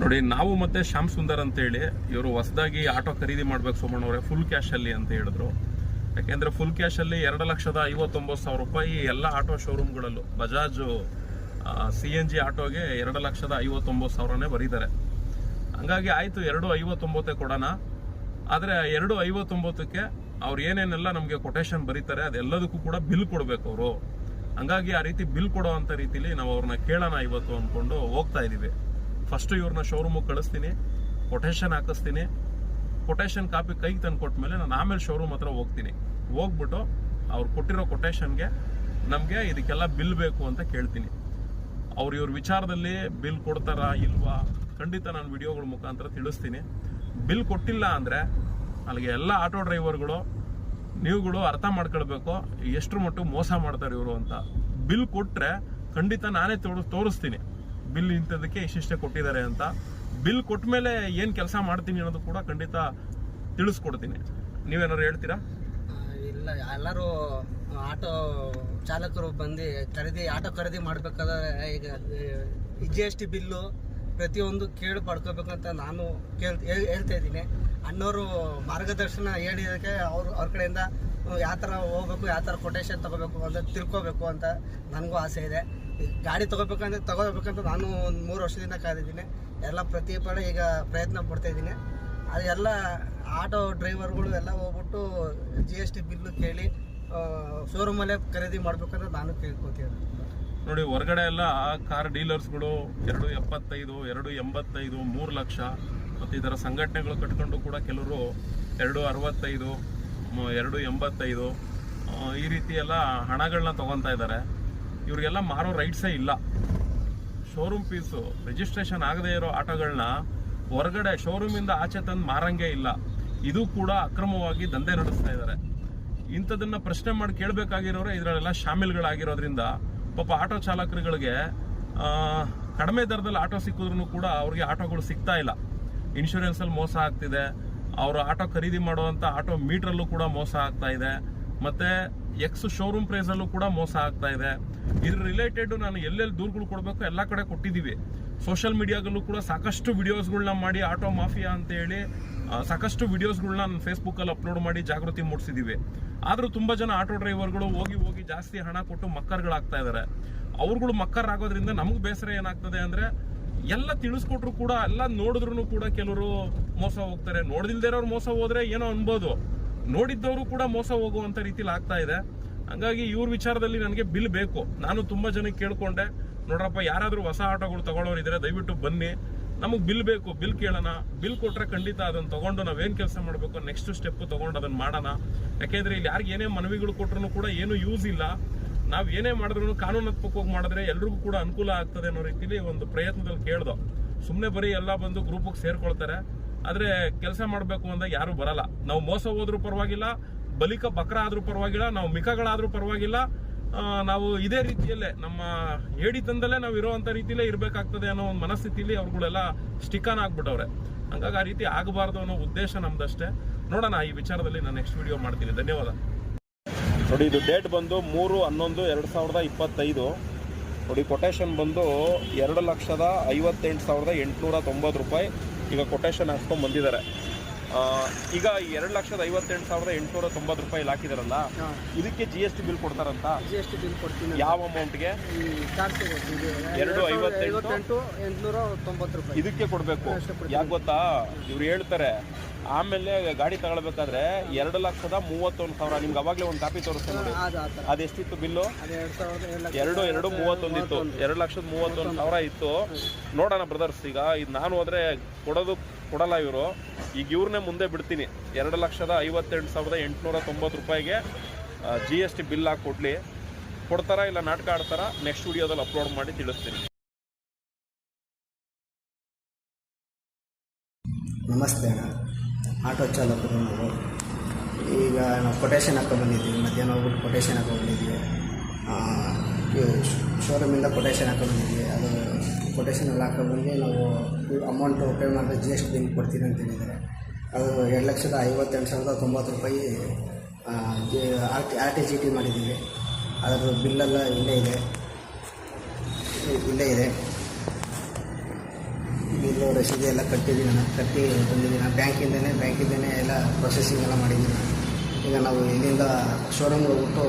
ನೋಡಿ, ನಾವು ಮತ್ತೆ ಶ್ಯಾಮ್ ಸುಂದರ್ ಅಂತ ಹೇಳಿ, ಇವರು ಹೊಸದಾಗಿ ಆಟೋ ಖರೀದಿ ಮಾಡ್ಬೇಕು ಸೋಮಣ್ಣ ಅವರೇ ಫುಲ್ ಕ್ಯಾಶ್ ಅಲ್ಲಿ ಅಂತ ಹೇಳಿದ್ರು. ಯಾಕೆಂದ್ರೆ ಫುಲ್ ಕ್ಯಾಶ್ ಅಲ್ಲಿ ಎರಡು ಲಕ್ಷದ ಐವತ್ತೊಂಬತ್ತು ಸಾವಿರ ರೂಪಾಯಿ ಎಲ್ಲ ಆಟೋ ಶೋರೂಮ್ಗಳಲ್ಲೂ ಬಜಾಜ್ ಸಿ ಎನ್ ಜಿ ಆಟೋಗೆ ಎರಡು ಲಕ್ಷದ ಐವತ್ತೊಂಬತ್ತು ಸಾವಿರನೇ ಬರೀತಾರೆ. ಹಂಗಾಗಿ ಆಯಿತು, ಎರಡು ಐವತ್ತೊಂಬತ್ತೇ ಕೊಡೋಣ. ಆದರೆ ಎರಡು ಐವತ್ತೊಂಬತ್ತಕ್ಕೆ ಅವ್ರು ಏನೇನೆಲ್ಲ ನಮಗೆ ಕೊಟೇಶನ್ ಬರೀತಾರೆ, ಅದೆಲ್ಲದಕ್ಕೂ ಕೂಡ ಬಿಲ್ ಕೊಡಬೇಕು ಅವರು. ಹಂಗಾಗಿ ಆ ರೀತಿ ಬಿಲ್ ಕೊಡೋ ಅಂತ ರೀತಿಲಿ ನಾವು ಅವ್ರನ್ನ ಕೇಳೋಣ ಇವತ್ತು ಅಂದ್ಕೊಂಡು ಹೋಗ್ತಾ ಇದೀವಿ. ಫಸ್ಟ್ ಇವ್ರನ್ನ ಶೋರೂಮಿಗೆ ಕಳಿಸ್ತೀನಿ ಕೊಟೇಶನ್ ಹಾಕಿಸ್ತೀನಿ. ಕೊಟೇಶನ್ ಕಾಪಿ ಕೈಗೆ ತಂದು ಕೊಟ್ಮೇಲೆ ನಾನು ಆಮೇಲೆ ಶೋರೂಮ್ ಹತ್ರ ಹೋಗ್ತೀನಿ. ಹೋಗ್ಬಿಟ್ಟು ಅವ್ರು ಕೊಟ್ಟಿರೋ ಕೊಟೇಶನ್ಗೆ ನಮಗೆ ಇದಕ್ಕೆಲ್ಲ ಬಿಲ್ ಬೇಕು ಅಂತ ಕೇಳ್ತೀನಿ. ಅವ್ರು ಇವ್ರ ವಿಚಾರದಲ್ಲಿ ಬಿಲ್ ಕೊಡ್ತಾರಾ ಇಲ್ವಾ, ಖಂಡಿತ ನಾನು ವಿಡಿಯೋಗಳ ಮುಖಾಂತರ ತಿಳಿಸ್ತೀನಿ. ಬಿಲ್ ಕೊಟ್ಟಿಲ್ಲ ಅಂದರೆ ಅಲ್ಲಿಗೆ ಎಲ್ಲ ಆಟೋ ಡ್ರೈವರ್ಗಳು ನೀವುಗಳು ಅರ್ಥ ಮಾಡ್ಕೊಳ್ಬೇಕು ಎಷ್ಟು ಮಟ್ಟಿಗೆ ಮೋಸ ಮಾಡ್ತಾರೆ ಇವರು ಅಂತ. ಬಿಲ್ ಕೊಟ್ಟರೆ ಖಂಡಿತ ನಾನೇ ತೋರ್, ತೋರಿಸ್ತೀನಿ. ಬಿಲ್ ಇಂಥದಕ್ಕೆ ಇಷ್ಟಿಷ್ಟೇ ಕೊಟ್ಟಿದ್ದಾರೆ ಅಂತ. ಬಿಲ್ ಕೊಟ್ಟ ಮೇಲೆ ಏನು ಕೆಲಸ ಮಾಡ್ತೀನಿ ಅನ್ನೋದು ಕೂಡ ಖಂಡಿತ ತಿಳಿಸ್ಕೊಡ್ತೀನಿ. ನೀವೇನಾದ್ರು ಹೇಳ್ತೀರಾ? ಇಲ್ಲ, ಎಲ್ಲರೂ ಆಟೋ ಚಾಲಕರು ಬಂದು ಖರೀದಿ, ಆಟೋ ಖರೀದಿ ಮಾಡಬೇಕಾದ್ರೆ ಈಗ ಜಿ ಎಸ್ ಟಿ ಬಿಲ್ಲು ಪ್ರತಿಯೊಂದು ಕೇಳಿ ಪಡ್ಕೋಬೇಕಂತ ನಾನು ಕೇಳ್, ಹೇಳ್- ಹೇಳ್ತಾ ಇದ್ದೀನಿ. ಅಣ್ಣವರು ಮಾರ್ಗದರ್ಶನ ಹೇಳಿದಕ್ಕೆ ಅವರು, ಅವ್ರ ಕಡೆಯಿಂದ ಯಾವ ಥರ ಹೋಗ್ಬೇಕು ಯಾವ ಥರ ಕೊಟೇಶನ್ ತಗೋಬೇಕು ಅಂತ ತಿಳ್ಕೋಬೇಕು ಅಂತ ನನಗೂ ಆಸೆ ಇದೆ. ಗಾಡಿ ತಗೋಬೇಕಂದ್ರೆ ತಗೋಬೇಕಂತ ನಾನು ಒಂದು ಮೂರು ವರ್ಷದಿಂದ ಕಾದಿದ್ದೀನಿ. ಎಲ್ಲ ಪ್ರತಿ ಪಡ ಈಗ ಪ್ರಯತ್ನ ಪಡ್ತಾ ಇದ್ದೀನಿ. ಅದೆಲ್ಲ ಆಟೋ ಡ್ರೈವರ್ಗಳು ಎಲ್ಲ ಹೋಗ್ಬಿಟ್ಟು ಜಿ ಎಸ್ ಟಿ ಬಿಲ್ಲು ಕೇಳಿ ಶೋರೂಮಲ್ಲೇ ಖರೀದಿ ಮಾಡ್ಬೇಕಂತ ನಾನು ಕೇಳ್ಕೊತೀನಿ ನೋಡಿ, ಹೊರಗಡೆ ಎಲ್ಲ ಕಾರ್ ಡೀಲರ್ಸ್ಗಳು ಎರಡು ಎಪ್ಪತ್ತೈದು, ಎರಡು ಎಂಬತ್ತೈದು, ಮೂರು ಲಕ್ಷ ಮತ್ತು ಥರ ಸಂಘಟನೆಗಳು ಕಟ್ಕೊಂಡು ಕೂಡ ಕೆಲವರು ಎರಡು ಅರವತ್ತೈದು ಎರಡು ಎಂಬತ್ತೈದು ಈ ರೀತಿ ಎಲ್ಲ ಹಣಗಳನ್ನ ತೊಗೊತಾ ಇದ್ದಾರೆ. ಇವ್ರಿಗೆಲ್ಲ ಮಾರೋ ರೈಟ್ಸೇ ಇಲ್ಲ. ಶೋರೂಮ್ ಫೀಸು ರಿಜಿಸ್ಟ್ರೇಷನ್ ಆಗದೇ ಇರೋ ಆಟೋಗಳನ್ನ ಹೊರಗಡೆ ಶೋರೂಮಿಂದ ಆಚೆ ತಂದು ಮಾರಂಗೆ ಇಲ್ಲ. ಇದು ಕೂಡ ಅಕ್ರಮವಾಗಿ ದಂಧೆ ನಡೆಸ್ತಾ ಇದ್ದಾರೆ ಇಂಥದನ್ನು ಪ್ರಶ್ನೆ ಮಾಡಿ ಕೇಳಬೇಕಾಗಿರೋರೆ ಇದರಲ್ಲೆಲ್ಲ ಶಾಮಿಲ್ಗಳಾಗಿರೋದ್ರಿಂದ ಪಾಪ ಆಟೋ ಚಾಲಕರುಗಳಿಗೆ ಕಡಿಮೆ ದರದಲ್ಲಿ ಆಟೋ ಸಿಕ್ಕಿದ್ರು ಕೂಡ ಅವ್ರಿಗೆ ಆಟೋಗಳು ಸಿಗ್ತಾ ಇಲ್ಲ. ಇನ್ಶೂರೆನ್ಸ್ ಅಲ್ಲಿ ಮೋಸ ಆಗ್ತಿದೆ. ಅವರು ಆಟೋ ಖರೀದಿ ಮಾಡುವಂತ ಆಟೋ ಮೀಟ್ರಲ್ಲೂ ಕೂಡ ಮೋಸ ಆಗ್ತಾ ಇದೆ. ಮತ್ತೆ ಎಕ್ಸ್ ಶೋರೂಮ್ ಪ್ರೈಸ್ ಅಲ್ಲೂ ಕೂಡ ಮೋಸ ಆಗ್ತಾ ಇದೆ. ಇದ್ರ ರಿಲೇಟೆಡ್ ನಾನು ಎಲ್ಲೆಲ್ಲಿ ದೂರುಗಳು ಕೊಡಬೇಕು ಎಲ್ಲ ಕಡೆ ಕೊಟ್ಟಿದ್ದೀವಿ. ಸೋಷಿಯಲ್ ಮೀಡಿಯಾಗಲ್ಲೂ ಕೂಡ ಸಾಕಷ್ಟು ವಿಡಿಯೋಸ್ಗಳನ್ನ ಮಾಡಿ ಆಟೋ ಮಾಫಿಯಾ ಅಂತ ಹೇಳಿ ಸಾಕಷ್ಟು ವಿಡಿಯೋಸ್ಗಳನ್ನ ನಾನು ಫೇಸ್ಬುಕ್ಕಲ್ಲಿ ಅಪ್ಲೋಡ್ ಮಾಡಿ ಜಾಗೃತಿ ಮೂಡಿಸಿದ್ದೀವಿ. ಆದರೂ ತುಂಬ ಜನ ಆಟೋ ಡ್ರೈವರ್ಗಳು ಹೋಗಿ ಹೋಗಿ ಜಾಸ್ತಿ ಹಣ ಕೊಟ್ಟು ಮಕ್ಕರ್ಗಳಾಗ್ತಾ ಇದ್ದಾರೆ ಅವ್ರುಗಳು ಮಕ್ಕರಾಗೋದ್ರಿಂದ ನಮಗೆ ಬೇಸರ ಏನಾಗ್ತದೆ ಅಂದ್ರೆ ಎಲ್ಲ ತಿಳಿಸ್ಕೊಟ್ರು ಕೂಡ, ಎಲ್ಲ ನೋಡಿದ್ರು ಕೂಡ ಕೆಲವರು ಮೋಸ ಹೋಗ್ತಾರೆ. ನೋಡ್ದಿಲ್ದೇ ಇರೋರು ಮೋಸ ಹೋದ್ರೆ ಏನೋ ಅನ್ಬೋದು. ನೋಡಿದ್ದವರು ಕೂಡ ಮೋಸ ಹೋಗುವಂತ ರೀತಿಲಿ ಆಗ್ತಾ ಇದೆ. ಹಂಗಾಗಿ ಇವ್ರ ವಿಚಾರದಲ್ಲಿ ನನಗೆ ಬಿಲ್ ಬೇಕು. ನಾನು ತುಂಬಾ ಜನಕ್ಕೆ ಕೇಳ್ಕೊಂಡೆ. ನೋಡ್ರಪ್ಪ, ಯಾರಾದರೂ ಹೊಸ ಆಟೋಗಳು ತಗೊಳ್ಳೋರು ಇದ್ರೆ ದಯವಿಟ್ಟು ಬನ್ನಿ. ನಮಗೆ ಬಿಲ್ ಬೇಕು. ಬಿಲ್ ಕೇಳೋಣ. ಬಿಲ್ ಕೊಟ್ಟರೆ ಖಂಡಿತ ಅದನ್ನ ತಗೊಂಡು ನಾವೇನ್ ಕೆಲಸ ಮಾಡಬೇಕು? ನೆಕ್ಸ್ಟ್ ಸ್ಟೆಪ್ ತಗೊಂಡು ಅದನ್ನ ಮಾಡೋಣ. ಯಾಕೆಂದರೆ ಇಲ್ಲಿ ಯಾರಿಗೆ ಏನೇ ಮನವಿಗಳು ಕೊಟ್ರು ಕೂಡ ಏನು ಯೂಸ್ ಇಲ್ಲ. ನಾವು ಏನೇ ಮಾಡಿದ್ರು ಕಾನೂನಾತ್ಮಕವಾಗಿ ಮಾಡಿದ್ರೆ ಎಲ್ರಿಗೂ ಕೂಡ ಅನುಕೂಲ ಆಗ್ತದೆ ಅನ್ನೋ ರೀತಿಲಿ ಒಂದು ಪ್ರಯತ್ನದಲ್ಲಿ ಕೇಳ್ದೋ. ಸುಮ್ಮನೆ ಬರೀ ಎಲ್ಲ ಬಂದು ಗ್ರೂಪಿಗೆ ಸೇರ್ಕೊಳ್ತಾರೆ. ಆದ್ರೆ ಕೆಲಸ ಮಾಡಬೇಕು ಅಂದಾಗ ಯಾರು ಬರಲ್ಲ. ನಾವು ಮೋಸ ಹೋದ್ರೂ ಪರವಾಗಿಲ್ಲ, ಬಲಿಕ ಬಕ್ರ ಆದರೂ ಪರವಾಗಿಲ್ಲ, ನಾವು ಮಿಕಗಳಾದರೂ ಪರವಾಗಿಲ್ಲ. ನಾವು ಇದೇ ರೀತಿಯಲ್ಲೇ ನಮ್ಮ ಹೇಳಿತಂದಲ್ಲೇ ನಾವು ಇರೋವಂಥ ರೀತಿಲೇ ಇರಬೇಕಾಗ್ತದೆ ಅನ್ನೋ ಒಂದು ಮನಸ್ಥಿತಿಲಿ ಅವ್ರುಗಳೆಲ್ಲ ಸ್ಟಿಕನ್ ಆಗ್ಬಿಟ್ಟವ್ರೆ. ಹಂಗಾಗಿ ಆ ರೀತಿ ಆಗಬಾರ್ದು ಅನ್ನೋ ಉದ್ದೇಶ ನಮ್ದಷ್ಟೇ. ನೋಡೋಣ ಈ ವಿಚಾರದಲ್ಲಿ ನಾನು ನೆಕ್ಸ್ಟ್ ವಿಡಿಯೋ ಮಾಡ್ತೀನಿ. ಧನ್ಯವಾದ. ನೋಡಿ, ಇದು ಡೇಟ್ ಬಂದು ಮೂರು, ಹನ್ನೊಂದು, ಎರಡು ಸಾವಿರದ ಇಪ್ಪತ್ತೈದು. ನೋಡಿ ಕೊಟೇಶನ್ ಬಂದು ಎರಡು ಲಕ್ಷದ ಐವತ್ತೆಂಟು ಸಾವಿರದ ಎಂಟುನೂರ ತೊಂಬತ್ತು ರೂಪಾಯಿ. ಈಗ ಕೊಟೇಶನ್ ಹಾಕ್ಸ್ಕೊಂಡು ಬಂದಿದ್ದಾರೆ. ಈಗ ಎರಡು ಲಕ್ಷದ ಐವತ್ತೆಂಟು ಸಾವಿರದ ಎಂಟುನೂರ ತೊಂಬತ್ತು ರೂಪಾಯಿ ಹಾಕಿದಾರಲ್ಲ ಇದಕ್ಕೆ ಜಿ ಎಸ್ ಟಿ ಬಿಲ್ ಕೊಡ್ತಾರಂತ? ಜಿ ಎಸ್ ಟಿ ಬಿಲ್ ಕೊಡ್ತೀನಿ. ಯಾವ ಅಮೌಂಟ್ಗೆ ಎರಡು ಐವತ್ತೆಂಟು? ಎಂಟುನೂರ ತೊಂಬತ್ತು ರೂಪಾಯಿ. ಇದಕ್ಕೆ ಕೊಡಬೇಕು. ಯಾಕೆ ಗೊತ್ತಾ? ಇವ್ರು ಹೇಳ್ತಾರೆ ಆಮೇಲೆ ಗಾಡಿ ತಗೊಳ್ಬೇಕಾದ್ರೆ ಎರಡು ಲಕ್ಷದ ಮೂವತ್ತೊಂದು ಸಾವಿರ ನಿಮ್ಗೆ ಅವಾಗಲೇ ಒಂದು ಕಾಪಿ ತೋರಿಸ್ತೀನಿ ನೋಡಿ. ಅದೆಷ್ಟಿತ್ತು ಬಿಲ್ಲು? ಎರಡು ಎರಡು ಮೂವತ್ತೊಂದು ಇತ್ತು ಎರಡು ಲಕ್ಷದ ಮೂವತ್ತೊಂದು ಸಾವಿರ ಇತ್ತು. ನೋಡೋಣ ಬ್ರದರ್ಸ್ ಈಗ ಇದು ನಾನು ಹೋದ್ರೆ ಕೊಡೋದು ಕೊಡಲ್ಲ ಇವರು. ಈಗ ಇವ್ರನ್ನೇ ಮುಂದೆ ಬಿಡ್ತೀನಿ. ಎರಡು ಲಕ್ಷದ ಐವತ್ತೆಂಟು ಸಾವಿರದ ಎಂಟುನೂರ ತೊಂಬತ್ತು ರೂಪಾಯಿಗೆ ಜಿ ಎಸ್ ಟಿ ಬಿಲ್ ಹಾಕಿ ಕೊಡಲಿ. ಕೊಡ್ತಾರಾ ಇಲ್ಲ ನಾಟಕ ಆಡ್ತಾರಾ? ನೆಕ್ಸ್ಟ್ ವಿಡಿಯೋದಲ್ಲಿ ಅಪ್ಲೋಡ್ ಮಾಡಿ ತಿಳಿಸ್ತೀನಿ. ನಮಸ್ತೆ ಅಣ್ಣ. ಆಟೋ ಚಾಲಕರು ನಾವು. ಈಗ ನಾವು ಕೊಟೇಶನ್ ಹಾಕೊಂಡ್ಬಂದಿದ್ದೀವಿ ಮಧ್ಯಾಹ್ನ ಹೋಗ್ಬಿಟ್ಟು ಕೊಟೇಶನ್ ಹಾಕೊಂಡ್ಬಂದಿದ್ದೀವಿ ಶೋರೂಮಿಂದ ಕೊಟೇಶನ್ ಹಾಕೊಂಡ್ಬಂದಿದ್ದೀವಿ ಅದು ಕೊಟೇಶನ್ ಎಲ್ಲ ನಾವು ಬಂದು ನಾವು ಅಮೌಂಟು ಪೇ ಮಾಡಿದ್ರೆ ಜಿ ಎಸ್ ಟಿ ಬಿಲ್ ಕೊಡ್ತೀನಿ ಅಂತ ಹೇಳಿದ್ದಾರೆ. ಅದು ಎರಡು ಲಕ್ಷದ ಐವತ್ತೆಂಟು ಸಾವಿರದ ತೊಂಬತ್ತು ರೂಪಾಯಿ R T R T G T ಮಾಡಿದ್ದೀವಿ. ಅದರ ಬಿಲ್ಲೆಲ್ಲ ಇಲ್ಲೇ ಇದೆ. ಇಲ್ಲೇ ಇದೆ. ಬಿಲ್ಲು ರಸೀದಿ ಎಲ್ಲ ಕಟ್ಟಿದ್ದೀನಿ ನಾನು. ಕಟ್ಟಿ ಬಂದಿದ್ದೀನಿ ಬ್ಯಾಂಕಿಂದನೇ ಬ್ಯಾಂಕಿಂದನೇ ಎಲ್ಲ ಪ್ರೊಸೆಸಿಂಗ್ ಎಲ್ಲ ಮಾಡಿದ್ದೀನಿ ನಾನು. ಈಗ ನಾವು ಇಲ್ಲಿಂದ ಶೋರೂಮ್ಗೆ ಹೋಗ್ಬಿಟ್ಟು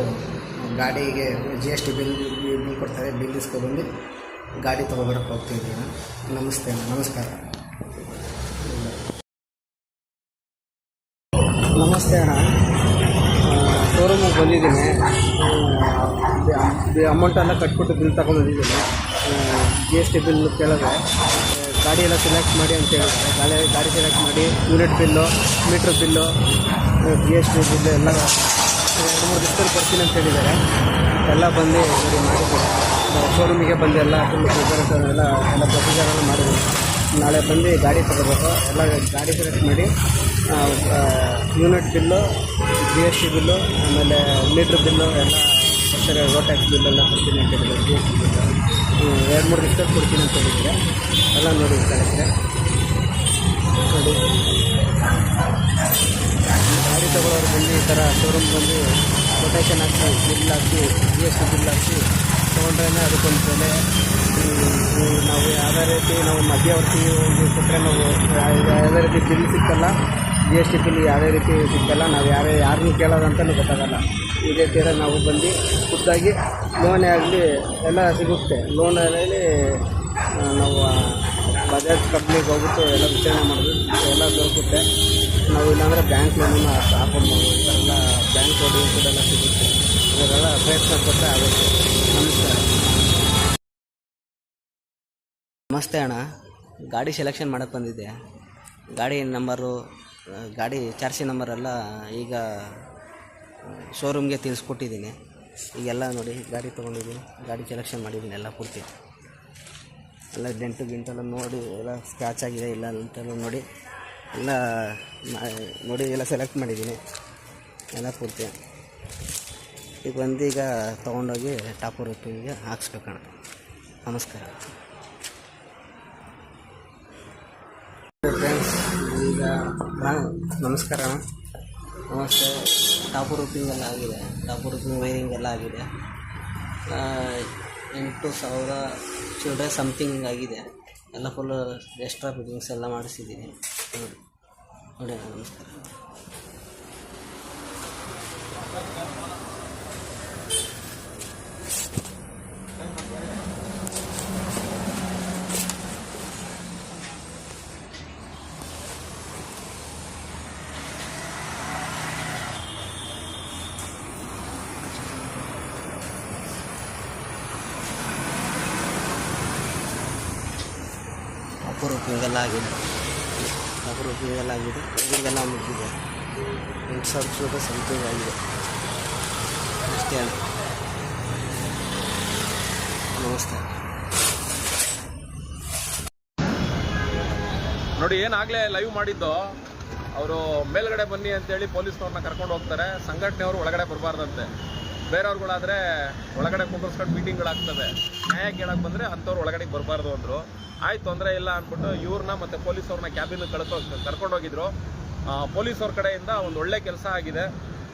ಗಾಡಿಗೆ G S T bill bill ಕೊಡ್ತಾರೆ. ಬಿಲ್ ಇಸ್ಕೊಬಂದು ಗಾಡಿ ತೊಗೊಬರಕ್ಕೆ ಹೋಗ್ತಿದ್ದೀನಿ. ನಮಸ್ತೆ ನಮಸ್ಕಾರ. ನಮಸ್ತೆ ಅಣ್ಣ. ಶೋರೂಮಿಗೆ ಬಂದಿದ್ದೀನಿ. ಅಮೌಂಟ್ ಎಲ್ಲ ಕಟ್ಬಿಟ್ಟು ಬಿಲ್ ತಗೊಂಡಿದ್ದೀನಿ. ಜಿ ಎಸ್ ಟಿ ಬಿಲ್ ಕೇಳಿದ್ರೆ ಗಾಡಿ ಎಲ್ಲ ಸೆಲೆಕ್ಟ್ ಮಾಡಿ ಅಂತ ಹೇಳಿದ್ರೆ ಗಾಡಿ ಗಾಡಿ ಸೆಲೆಕ್ಟ್ ಮಾಡಿ unit bill meter bill G S T bill ಎಲ್ಲ ಎರಡು ಮೂರು ದಿವಸದಲ್ಲಿ ಬರ್ತೀನಿ ಅಂತ ಹೇಳಿದ್ದಾರೆ. ಎಲ್ಲ ಬಂದು ಮಾಡಿ ಶೋರೂಮಿಗೆ ಬಂದು ಎಲ್ಲ ಫುಲ್ ಪ್ರಿಪರೇಷನ್ ಎಲ್ಲ ಎಲ್ಲ ಪ್ರೊಸೀಜರ್ ಎಲ್ಲ ಮಾಡಿದ್ದೀನಿ ನಾಳೆ ಬಂದು ಗಾಡಿ ತಗೋಬೇಕು. ಎಲ್ಲ ಗಾಡಿ ಸೆಲೆಕ್ಟ್ ಮಾಡಿ unit bill G S T bill ಆಮೇಲೆ ಮೀಟ್ರ್ ಬಿಲ್ಲು ಎಲ್ಲ ಸರಿ ರೋಡ್ ಟ್ಯಾಕ್ಸ್ ಬಿಲ್ಲೆಲ್ಲ ಕೊಡ್ತೀನಿ ಅಂತ ಹೇಳಿದ್ರು. ಜಿ ಎಸ್ ಟಿ ಬಿಲ್ಲು ಎರಡು, ಮೂರು ದಿವಸ ಕೊಡ್ತೀನಿ ಅಂತ ಹೇಳಿದ್ರೆ. ಎಲ್ಲ ನೋಡಿ ಕಳಿಸ್ರೆ ನೋಡಿ. ಗಾಡಿ ತಗೊಳ್ಳೋರು ಬಂದು ಈ ಥರ ಶೋರೂಮ್ ಬಂದು ಕೊಟೇಶನ್ ಹಾಕಿ ಬಿಲ್ ಹಾಕಿ ಜಿ ಎಸ್ ಟಿ ಬಿಲ್ ಹಾಕಿ ತೊಗೊಂಡ್ರೆ ಅದಕ್ಕೊಂದು ಬೆಲೆ ನಾವು ಯಾವುದೇ ರೀತಿ ನಾವು ಮಧ್ಯವರ್ತಿ ಕೊಟ್ಟರೆ ನಾವು ಯಾವುದೇ ರೀತಿ ಬಿಲ್ ಸಿಕ್ಕಲ್ಲ ಜಿ ಎಸ್ ಟಿ ಬಿಲ್ ಯಾವುದೇ ರೀತಿ ಸಿಕ್ಕಲ್ಲ, ನಾವು ಯಾರೇ ಯಾರನ್ನೂ ಕೇಳೋದಂತಲೂ ಗೊತ್ತಾಗಲ್ಲ. ಇದೇ ಥರ ನಾವು ಬಂದು ಖುದ್ದಾಗಿ ಲೋನೇ ಆಗಲಿ ಎಲ್ಲ ಸಿಗುತ್ತೆ. ಲೋನಲ್ಲಿ ನಾವು ಬಜಾಜ್ ಕಂಪ್ನಿಗೆ ಹೋಗ್ಬಿಟ್ಟು ಎಲ್ಲ ವಿಚಾರಣೆ ಮಾಡೋದು ಎಲ್ಲ ದೊರಕುತ್ತೆ. ನಾವು ಇಲ್ಲಾಂದರೆ ಬ್ಯಾಂಕ್ ಲೋನನ್ನು ಹಾಕೊಂಡು ಎಲ್ಲ ಬ್ಯಾಂಕ್ ಲೋನ್ ಎಲ್ಲ ಸಿಗುತ್ತೆ. ಇವರೆಲ್ಲ ಪ್ರಯತ್ನ ಪಟ್ಟರೆ ಆಗುತ್ತೆ. ನಮಸ್ತೆ ಅಣ್ಣ. ಗಾಡಿ ಸೆಲೆಕ್ಷನ್ ಮಾಡೋಕ್ಕೆ ಬಂದಿದ್ದೆ. ಗಾಡಿ ನಂಬರು ಗಾಡಿ ಚಾರ್ಸಿ ನಂಬರೆಲ್ಲ ಈಗ ಶೋರೂಮ್ಗೆ ತಿಳಿಸ್ಕೊಟ್ಟಿದ್ದೀನಿ. ಈಗೆಲ್ಲ ನೋಡಿ, ಗಾಡಿ ತೊಗೊಂಡಿದ್ದೀನಿ, ಗಾಡಿ ಸೆಲೆಕ್ಷನ್ ಮಾಡಿದ್ದೀನಿ, ಎಲ್ಲ ಪೂರ್ತಿ. ಎಲ್ಲ ಡೆಂಟು ಗಿಂಟೆಲ್ಲ ನೋಡಿ, ಎಲ್ಲ ಸ್ಕ್ರಾಚ್ ಆಗಿದೆ, ಇಲ್ಲ ಅಂತೆಲ್ಲ ನೋಡಿ, ಎಲ್ಲ ನೋಡಿ, ಎಲ್ಲ ಸೆಲೆಕ್ಟ್ ಮಾಡಿದ್ದೀನಿ. ಎಲ್ಲ ಪೂರ್ತಿ. ಈಗ ಬಂದು ಈಗ ತೊಗೊಂಡೋಗಿ ಟಾಪರ್ ಉಪ್ಪಿಗೆ ಹಾಕ್ಸ್ಬೇಕಣ್ಣ. ನಮಸ್ಕಾರ. ಫ್ರೆಂಡ್ಸ್ ಈಗ ನಮಸ್ಕಾರ. ನಮಸ್ತೆ. ಟಾಪು ರೂಪಿಂಗ್ ಎಲ್ಲ ಆಗಿದೆ. ಟಾಪು ರೂಪಿಂಗ್ ವೈರಿಂಗ್ ಎಲ್ಲ ಆಗಿದೆ. ಎಂಟು ಸಾವಿರ ಚಿಲ್ಡ್ರೆ ಸಮಥಿಂಗ್ ಆಗಿದೆ. ಎಲ್ಲ ಫುಲ್ಲು ಎಕ್ಸ್ಟ್ರಾ ಫಿಟ್ಟಿಂಗ್ಸ್ ಎಲ್ಲ ಮಾಡಿಸಿದ್ದೀನಿ. ನೋಡಿ ನೋಡಿ, ನಮಸ್ಕಾರ. ಎಲ್ಲ ಆಗಿದೆ. ಅಪರೂಪಿಂಗ್ ಉಪಯೋಗಲ್ಲ ಆಗಿದೆ. ಇದೆಲ್ಲ ಮುಗಿದಿದೆ. ಎಂಟು ಸಾವಿರ ರೂಪಾಯಿ ಸಮಥಿಂಗ್ ಆಗಿದೆ. ಅಷ್ಟೇ ನಮಸ್ತೆ. ನೋಡಿ, ಏನಾಗಲೇ ಲೈವ್ ಮಾಡಿದ್ದು, ಅವರು ಮೇಲ್ಗಡೆ ಬನ್ನಿ ಅಂತೇಳಿ ಪೊಲೀಸ್ನವ್ರನ್ನ ಕರ್ಕೊಂಡು ಹೋಗ್ತಾರೆ. ಸಂಘಟನೆಯವರು ಒಳಗಡೆ ಬರಬಾರ್ದಂತೆ. ಬೇರೆಯವ್ರುಗಳಾದ್ರೆ ಒಳಗಡೆ ಕುಂದರ್ಸ್ಕೊಂಡು ಮೀಟಿಂಗ್ಗಳಾಗ್ತವೆ ನ್ಯಾಯ ಕೇಳಕ್ಕೆ ಬಂದರೆ ಅಂಥವ್ರು ಒಳಗಡೆ ಬರಬಾರ್ದು ಅಂದರು. ಆಯ್ತು ತೊಂದರೆ ಇಲ್ಲ ಅಂದ್ಬಿಟ್ಟು ಇವ್ರನ್ನ ಮತ್ತು ಪೊಲೀಸವ್ರನ್ನ ಕ್ಯಾಬಿನ್ ಕಳ್ಕೊ ಕರ್ಕೊಂಡೋಗಿದ್ರು ಪೊಲೀಸವ್ರ ಕಡೆಯಿಂದ ಒಂದು ಒಳ್ಳೆ ಕೆಲಸ ಆಗಿದೆ.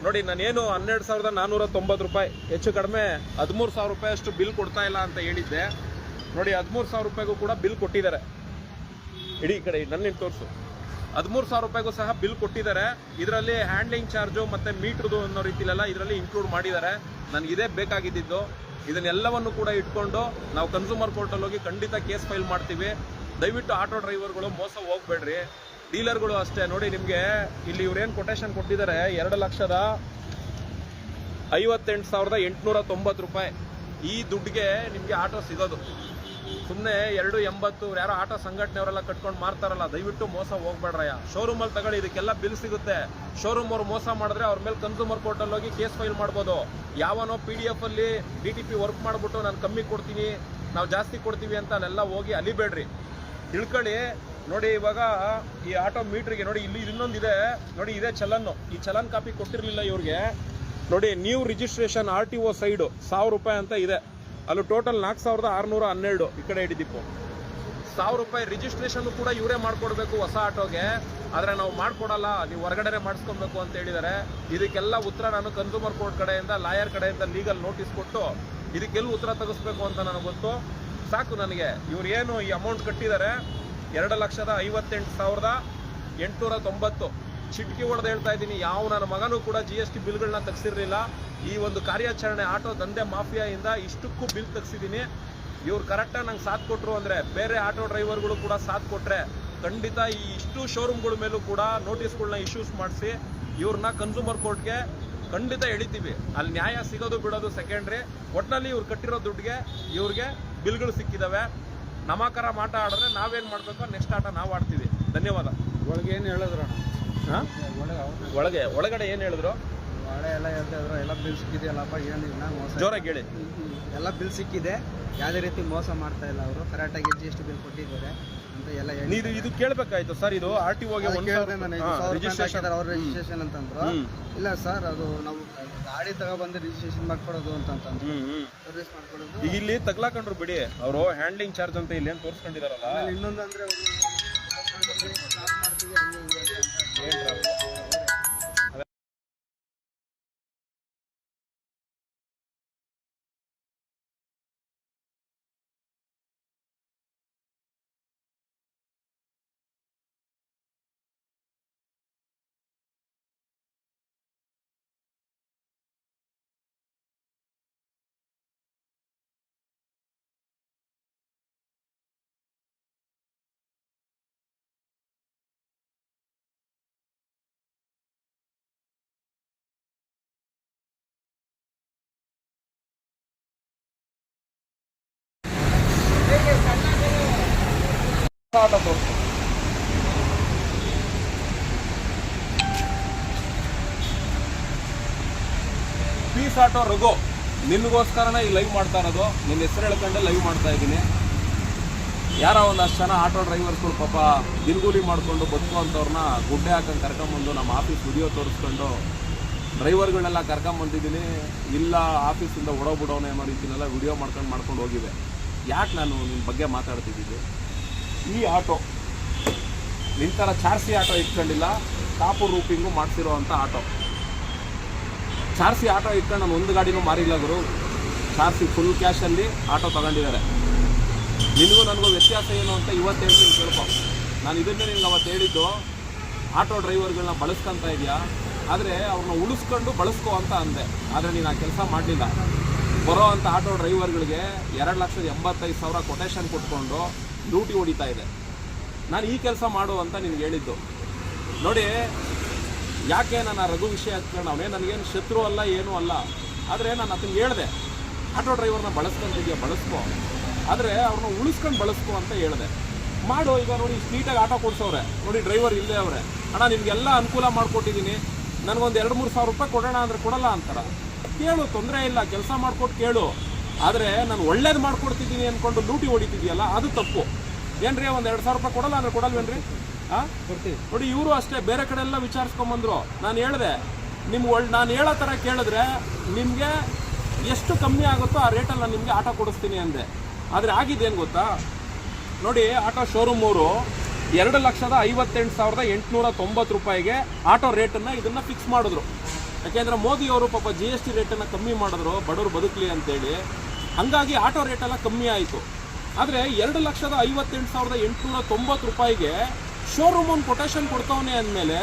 ನೋಡಿ, ನಾನೇನು ಹನ್ನೆರಡು ಸಾವಿರದ ನಾನ್ನೂರ ತೊಂಬತ್ತು ರೂಪಾಯಿ, ಹೆಚ್ಚು ಕಡಿಮೆ ಹದಿಮೂರು ಸಾವಿರ ರೂಪಾಯಿ ಅಷ್ಟು ಬಿಲ್ ಕೊಡ್ತಾ ಇಲ್ಲ ಅಂತ ಹೇಳಿದ್ದೆ. ನೋಡಿ, ಹದಿಮೂರು ಸಾವಿರ ರೂಪಾಯಿಗೂ ಕೂಡ ಬಿಲ್ ಕೊಟ್ಟಿದ್ದಾರೆ. ಇಡೀ ಕಡೆ ನನ್ನ ತೋರಿಸು. ಹದಿಮೂರು ಸಾವಿರ ರೂಪಾಯಿಗೂ ಸಹ ಬಿಲ್ ಕೊಟ್ಟಿದ್ದಾರೆ. ಇದರಲ್ಲಿ ಹ್ಯಾಂಡ್ಲಿಂಗ್ ಚಾರ್ಜು ಮತ್ತು ಮೀಟ್ರದು ಅನ್ನೋ ರೀತಿಲೆಲ್ಲ ಇದರಲ್ಲಿ ಇನ್ಕ್ಲೂಡ್ ಮಾಡಿದ್ದಾರೆ. ನನಗೆ ಇದೇ ಬೇಕಾಗಿದ್ದಿದ್ದು. ಇದನ್ನೆಲ್ಲವನ್ನು ಕೂಡ ಇಟ್ಕೊಂಡು ನಾವು ಕನ್ಸೂಮರ್ ಕೋರ್ಟಲ್ಲಿ ಹೋಗಿ ಖಂಡಿತ ಕೇಸ್ ಫೈಲ್ ಮಾಡ್ತೀವಿ. ದಯವಿಟ್ಟು ಆಟೋ ಡ್ರೈವರ್ಗಳು ಮೋಸ ಹೋಗ್ಬೇಡ್ರಿ. ಡೀಲರ್ಗಳು ಅಷ್ಟೇ. ನೋಡಿ ನಿಮಗೆ ಇಲ್ಲಿ ಇವ್ರೇನು ಕೊಟೇಶನ್ ಕೊಟ್ಟಿದ್ದಾರೆ. ಎರಡು ಲಕ್ಷದ ಐವತ್ತೆಂಟು ಸಾವಿರದ ಎಂಟುನೂರ ತೊಂಬತ್ತು ರೂಪಾಯಿ. ಈ ದುಡ್ಡಿಗೆ ನಿಮಗೆ ಆಟೋ ಸಿಗೋದು. ಸುಮ್ಮನೆ ಎರಡು ಎಂಬತ್ತು, ಯಾರೋ ಆಟೋ ಸಂಘಟನೆಯವರೆಲ್ಲ ಕಟ್ಕೊಂಡು ಮಾರ್ತಾರಲ್ಲ, ದಯವಿಟ್ಟು ಮೋಸ ಹೋಗ್ಬೇಡ್ರಯ್ಯ. ಶೋರೂಮಲ್ಲಿ ತಗೊಳ್ಳಿ, ಇದಕ್ಕೆಲ್ಲ ಬಿಲ್ ಸಿಗುತ್ತೆ. ಶೋರೂಮ್ ಅವ್ರು ಮೋಸ ಮಾಡಿದ್ರೆ ಅವ್ರ ಮೇಲೆ ಕನ್ಸೂಮರ್ ಕೋರ್ಟಲ್ಲಿ ಹೋಗಿ ಕೇಸ್ ಫೈಲ್ ಮಾಡ್ಬೋದು. ಯಾವನೋ ಪಿ ಡಿ ಎಫ್ ಅಲ್ಲಿ ಡಿ ಟಿ ಪಿ ವರ್ಕ್ ಮಾಡಿಬಿಟ್ಟು ನಾನು ಕಮ್ಮಿ ಕೊಡ್ತೀನಿ, ನಾವು ಜಾಸ್ತಿ ಕೊಡ್ತೀವಿ ಅಂತ ಅಲ್ಲೆಲ್ಲ ಹೋಗಿ ಅಲಿಬೇಡ್ರಿ. ತಿಳ್ಕೊಳ್ಳಿ, ನೋಡಿ ಇವಾಗ ಈ ಆಟೋ ಮೀಟ್ರಿಗೆ, ನೋಡಿ ಇಲ್ಲಿ ಇನ್ನೊಂದಿದೆ, ನೋಡಿ ಇದೇ ಚಲನ್ನು. ಈ ಚಲನ್ ಕಾಪಿ ಕೊಟ್ಟಿರಲಿಲ್ಲ ಇವ್ರಿಗೆ. ನೋಡಿ new registration R T O side ಸಾವಿರ ರೂಪಾಯಿ ಅಂತ ಇದೆ. ಅಲ್ಲಿ ಟೋಟಲ್ ನಾಲ್ಕು ಸಾವಿರದ ಆರುನೂರ ಹನ್ನೆರಡು ಈ ಕಡೆ ಹಿಡಿದಿಪ್ಪು ಸಾವಿರ ರೂಪಾಯಿ ರಿಜಿಸ್ಟ್ರೇಷನ್ ಕೂಡ ಇವರೇ ಮಾಡ್ಕೊಡ್ಬೇಕು ಹೊಸ ಆಟೋಗೆ. ಆದರೆ ನಾವು ಮಾಡ್ಕೊಡಲ್ಲ, ನೀವು ಹೊರಗಡೆ ಮಾಡಿಸ್ಕೊಬೇಕು ಅಂತ ಹೇಳಿದ್ದಾರೆ ಇದಕ್ಕೆಲ್ಲ ಉತ್ತರ ನಾನು ಕನ್ಸೂಮರ್ ಕೋರ್ಟ್ ಕಡೆಯಿಂದ ಲಾಯರ್ ಕಡೆಯಿಂದ ಲೀಗಲ್ ನೋಟಿಸ್ ಕೊಟ್ಟು ಇದಕ್ಕೆಲ್ಲ ಉತ್ತರ ತೆಗಿಸ್ಬೇಕು ಅಂತ ನನಗೆ ಗೊತ್ತು. ಸಾಕು ನನಗೆ. ಇವ್ರು ಏನು ಈ ಅಮೌಂಟ್ ಕಟ್ಟಿದ್ದಾರೆ ಎರಡು ಲಕ್ಷದ ಐವತ್ತೆಂಟು ಸಾವಿರದ ಎಂಟುನೂರ ತೊಂಬತ್ತು. ಚಿಟ್ಕಿ ಹೊಡೆದು ಹೇಳ್ತಾ ಇದ್ದೀನಿ, ಯಾವ ನನ್ನ ಮಗನೂ ಕೂಡ ಜಿ ಎಸ್ ಟಿ ಬಿಲ್ಗಳನ್ನ ತೆಗ್ಸಿರಲಿಲ್ಲ. ಈ ಒಂದು ಕಾರ್ಯಾಚರಣೆ ಆಟೋ ದಂಧೆ ಮಾಫಿಯಾಯಿಂದ ಇಷ್ಟಕ್ಕೂ ಬಿಲ್ ತೆಗ್ಸಿದ್ದೀನಿ. ಇವ್ರು ಕರೆಕ್ಟಾಗಿ ನಂಗೆ ಸಾಥ್ ಕೊಟ್ಟರು ಅಂದರೆ ಬೇರೆ ಆಟೋ ಡ್ರೈವರ್ಗಳು ಕೂಡ ಸಾಥ್ ಕೊಟ್ಟರೆ ಖಂಡಿತ ಈ ಇಷ್ಟು ಶೋರೂಮ್ಗಳ ಮೇಲೂ ಕೂಡ ನೋಟಿಸ್ಗಳನ್ನ ಇಶ್ಯೂಸ್ ಮಾಡಿಸಿ ಇವ್ರನ್ನ ಕನ್ಸೂಮರ್ ಕೋರ್ಟ್ಗೆ ಖಂಡಿತ ಎಳಿತೀವಿ. ಅಲ್ಲಿ ನ್ಯಾಯ ಸಿಗೋದು ಬಿಡೋದು ಸೆಕೆಂಡ್ರಿ ಒಟ್ಟಿನಲ್ಲಿ ಇವ್ರು ಕಟ್ಟಿರೋ ದುಡ್ಡಿಗೆ ಇವ್ರಿಗೆ ಬಿಲ್ಗಳು ಸಿಕ್ಕಿದಾವೆ. ನಮಕರ ಮಾಟ ಆಡಿದ್ರೆ ನಾವೇನು ಮಾಡಬೇಕು? ನೆಕ್ಸ್ಟ್ ಆಟ ನಾವು ಆಡ್ತೀವಿ. ಧನ್ಯವಾದ. ಒಳಗೆ ಏನು ಹೇಳಿದ್ರು ಹಾಂ ಒಳಗೆ ಒಳಗಡೆ ಏನು ಹೇಳಿದ್ರು? ಒಳ್ಳೆ ಎಲ್ಲ ಹೇಳ್ತಾ ಇದ್ರು ಎಲ್ಲ ಬಿಲ್ ಸಿಕ್ಕಿದೆಯಲ್ಲಪ್ಪ ಮೋಸ ಜೋರಾಗಿ ಹೇಳಿ. ಎಲ್ಲ ಬಿಲ್ ಸಿಕ್ಕಿದೆ ಯಾವುದೇ ರೀತಿ ಮೋಸ ಮಾಡ್ತಾ ಇಲ್ಲ ಅವರು. ಕರೆಕ್ಟಾಗಿ ಜಿ ಎಸ್ ಟಿ ಬಿಲ್ ಕೊಟ್ಟಿದ್ದಾರೆ ಅಂತ ಎಲ್ಲ ಹೇಳಿ ನೀವು ಇದು ಕೇಳಬೇಕಾಯ್ತು ಸರ್ ಇದು ಆರ್ ಟಿ ಓಗೆ ಒಂದು ಕೇಳಿದೆ ನಾನು ರಿಜಿಸ್ಟ್ರೇಷನ್ ಅವ್ರ ರಿಜಿಸ್ಟ್ರೇಷನ್ ಅಂತಂದ್ರು ಇಲ್ಲ ಸರ್ ಅದು ನಾವು ಗಾಡಿ ತಗೊಬಂದು ರಿಜಿಸ್ಟ್ರೇಷನ್ ಮಾಡ್ಕೊಡೋದು ಅಂತಂತಂದ್ರು ಸರ್ವಿಸ್ ಮಾಡ್ಕೊಡೋದು. ಈಗ ಇಲ್ಲಿ ತಗ್ಲಾಕೊಂಡ್ರು ಬಿಡಿ ಅವರು ಹ್ಯಾಂಡ್ಲಿಂಗ್ ಚಾರ್ಜ್ ಅಂತ ಇಲ್ಲಿ ಏನು ತೋರಿಸ್ಕೊಂಡಿದಾರಲ್ಲ? ಇನ್ನೊಂದು ಅಂದ್ರೆ ಅವ್ರು stop ಪೀಸ್ ಆಟೋ ರಘು ನಿನ್ಗೋಸ್ಕರನೇ ಈ ಲೈವ್ ಮಾಡ್ತಾ ಇರೋದು. ನಿನ್ನ ಹೆಸರು ಹೇಳ್ಕೊಂಡೆ ಲೈವ್ ಮಾಡ್ತಾ ಇದ್ದೀನಿ. ಯಾರೋ ಒಂದಷ್ಟು ಜನ ಆಟೋ ಡ್ರೈವರ್ಸ್ಗಳು ಪಾಪ ದಿನಗೂಲಿ ಮಾಡಿಕೊಂಡು ಬದುಕುವಂಥವ್ರನ್ನ ಗುಡ್ಡೆ ಹಾಕೊಂಡು ಕರ್ಕೊಂಬಂದು ನಮ್ಮ ಆಫೀಸ್ ವಿಡಿಯೋ ತೋರಿಸ್ಕೊಂಡು ಡ್ರೈವರ್ಗಳನ್ನೆಲ್ಲ ಕರ್ಕೊಂಬಂದಿದ್ದೀನಿ. ಇಲ್ಲ ಆಫೀಸಿಂದ ಓಡೋಗ್ಬಿಡೋನೆ ಅನ್ನೋ ರೀತಿನೆಲ್ಲ ವಿಡಿಯೋ ಮಾಡ್ಕೊಂಡು ಮಾಡ್ಕೊಂಡು ಹೋಗಿವೆ ಯಾಕೆ ನಾನು ನಿಮ್ಮ ಬಗ್ಗೆ ಮಾತಾಡ್ತಿದ್ದೀನಿ? ಈ ಆಟೋ, ನಿಂತರ ಚಾರ್ಸಿ ಆಟೋ ಇಟ್ಕೊಂಡಿಲ್ಲ, ಟಾಪು ರೂಪಿಂಗು ಮಾಡಿಸಿರೋ ಅಂಥ ಆಟೋ. ಚಾರ್ಸಿ ಆಟೋ ಇಟ್ಕೊಂಡು ನಾನು ಒಂದು ಗಾಡಿನೂ ಮಾರಿಲ್ಲ ಗುರು. ಚಾರ್ಸಿ ಫುಲ್ ಕ್ಯಾಶಲ್ಲಿ ಆಟೋ ತಗೊಂಡಿದ್ದಾರೆ. ನಿನಗೂ ನನಗೂ ವ್ಯತ್ಯಾಸ ಏನು ಅಂತ ಇವತ್ತು ಹೇಳ್ತೀನಿ ಕೇಳ್ಕೊ. ನಾನು ಇದನ್ನೇ ನಿನ್ಗೆ ಅವತ್ತು ಹೇಳಿದ್ದು, ಆಟೋ ಡ್ರೈವರ್ಗಳನ್ನ ಬಳಸ್ಕೊಂತ ಇದೆಯಾ? ಆದರೆ ಅವ್ರನ್ನ ಉಳಿಸ್ಕೊಂಡು ಬಳಸ್ಕೋ ಅಂತ ಅಂದೆ. ಆದರೆ ನೀನು ಆ ಕೆಲಸ ಮಾಡಲಿಲ್ಲ. ಬರೋ ಅಂಥ ಆಟೋ ಡ್ರೈವರ್ಗಳಿಗೆ ಎರಡು ಲಕ್ಷದ ಎಂಬತ್ತೈದು ಸಾವಿರ ಕೊಟೇಶನ್ ಕೊಟ್ಕೊಂಡು ಡ್ಯೂಟಿ ಹೊಡಿತಾ ಇದೆ. ನಾನು ಈ ಕೆಲಸ ಮಾಡು ಅಂತ ನಿನಗೆ ಹೇಳಿದ್ದು. ನೋಡಿ, ಯಾಕೆ ನಾನು ಆ ರಘು ವಿಷಯ ಹಚ್ಕೊಂಡು ಅವನೇ? ನನಗೇನು ಶತ್ರು ಅಲ್ಲ, ಏನೂ ಅಲ್ಲ. ಆದರೆ ನಾನು ಅದನ್ನು ಹೇಳಿದೆ, ಆಟೋ ಡ್ರೈವರ್ನ ಬಳಸ್ಕೊಂತಿದ್ಯಾ? ಬಳಸ್ಕೋ. ಆದರೆ ಅವ್ರನ್ನ ಉಳಿಸ್ಕೊಂಡು ಬಳಸ್ಕೋ ಅಂತ ಹೇಳಿದೆ. ಮಾಡು, ಈಗ ನೋಡಿ ಸ್ಟ್ರೀಟಾಗಿ ಆಟೋ ಕೊಡ್ಸವ್ರೆ. ನೋಡಿ, ಡ್ರೈವರ್ ಇಲ್ಲೇ ಅವರೇ. ಅಣ್ಣ ನಿಮಗೆಲ್ಲ ಅನುಕೂಲ ಮಾಡಿಕೊಟ್ಟಿದ್ದೀನಿ ನನಗೊಂದು ಎರಡು ಮೂರು ಸಾವಿರ ರೂಪಾಯಿ ಕೊಡೋಣ ಅಂದರೆ ಕೊಡಲ್ಲ ಅಂತಾರೆ. ಕೇಳು, ತೊಂದರೆ ಇಲ್ಲ. ಕೆಲಸ ಮಾಡ್ಕೊಟ್ಟು ಕೇಳು. ಆದರೆ ನಾನು ಒಳ್ಳೇದು ಮಾಡ್ಕೊಡ್ತಿದ್ದೀನಿ ಅಂದ್ಕೊಂಡು ಲೂಟಿ ಹೊಡಿತಿದ್ಯಲ್ಲ ಅದು ತಪ್ಪು. ಏನ್ರಿ ಒಂದು ಎರಡು ಸಾವಿರ ರೂಪಾಯಿ ಕೊಡಲ್ಲ ಅಂದ್ರೆ ಕೊಡಲ್ವೇನ್ರಿ? ಹಾಂ ಕೊಡ್ತೀವಿ. ನೋಡಿ ಇವರು ಅಷ್ಟೇ ಬೇರೆ ಕಡೆ ಎಲ್ಲ ವಿಚಾರಿಸ್ಕೊಂಬಂದ್ರು ನಾನು ಹೇಳಿದೆ ನಿಮ್ಗೆ ಒಳ್ಳೆ ನಾನು ಹೇಳೋ ಥರ ಕೇಳಿದ್ರೆ ನಿಮಗೆ ಎಷ್ಟು ಕಮ್ಮಿ ಆಗುತ್ತೋ ಆ ರೇಟಲ್ಲಿ ನಾನು ನಿಮಗೆ ಆಟೋ ಕೊಡಿಸ್ತೀನಿ ಅಂದೆ. ಆದರೆ ಆಗಿದ್ದೇನು ಗೊತ್ತಾ? ನೋಡಿ ಆಟೋ ಶೋರೂಮ್ ಅವರು ಎರಡು ಲಕ್ಷದ ಐವತ್ತೆಂಟು ಸಾವಿರದ ಎಂಟುನೂರ ತೊಂಬತ್ತು ರೂಪಾಯಿಗೆ ಆಟೋ ರೇಟನ್ನು ಇದನ್ನು ಫಿಕ್ಸ್ ಮಾಡಿದ್ರು. ಯಾಕೆಂದರೆ ಮೋದಿ ಅವರು ಪಾಪ ಜಿ ಎಸ್ ಟಿ ರೇಟನ್ನು ಕಮ್ಮಿ ಮಾಡಿದ್ರು ಬಡವರು ಬದುಕಲಿ ಅಂತೇಳಿ. ಹಂಗಾಗಿ ಆಟೋ ರೇಟೆಲ್ಲ ಕಮ್ಮಿ ಆಯಿತು. ಆದರೆ ಎರಡು ಲಕ್ಷದ ಐವತ್ತೆಂಟು ಸಾವಿರದ ಎಂಟುನೂರ ತೊಂಬತ್ತು ರೂಪಾಯಿಗೆ ಶೋರೂಮ್ ಒಂದು ಕೊಟೇಶನ್ ಕೊಡ್ತವನೆ ಅಂದಮೇಲೆ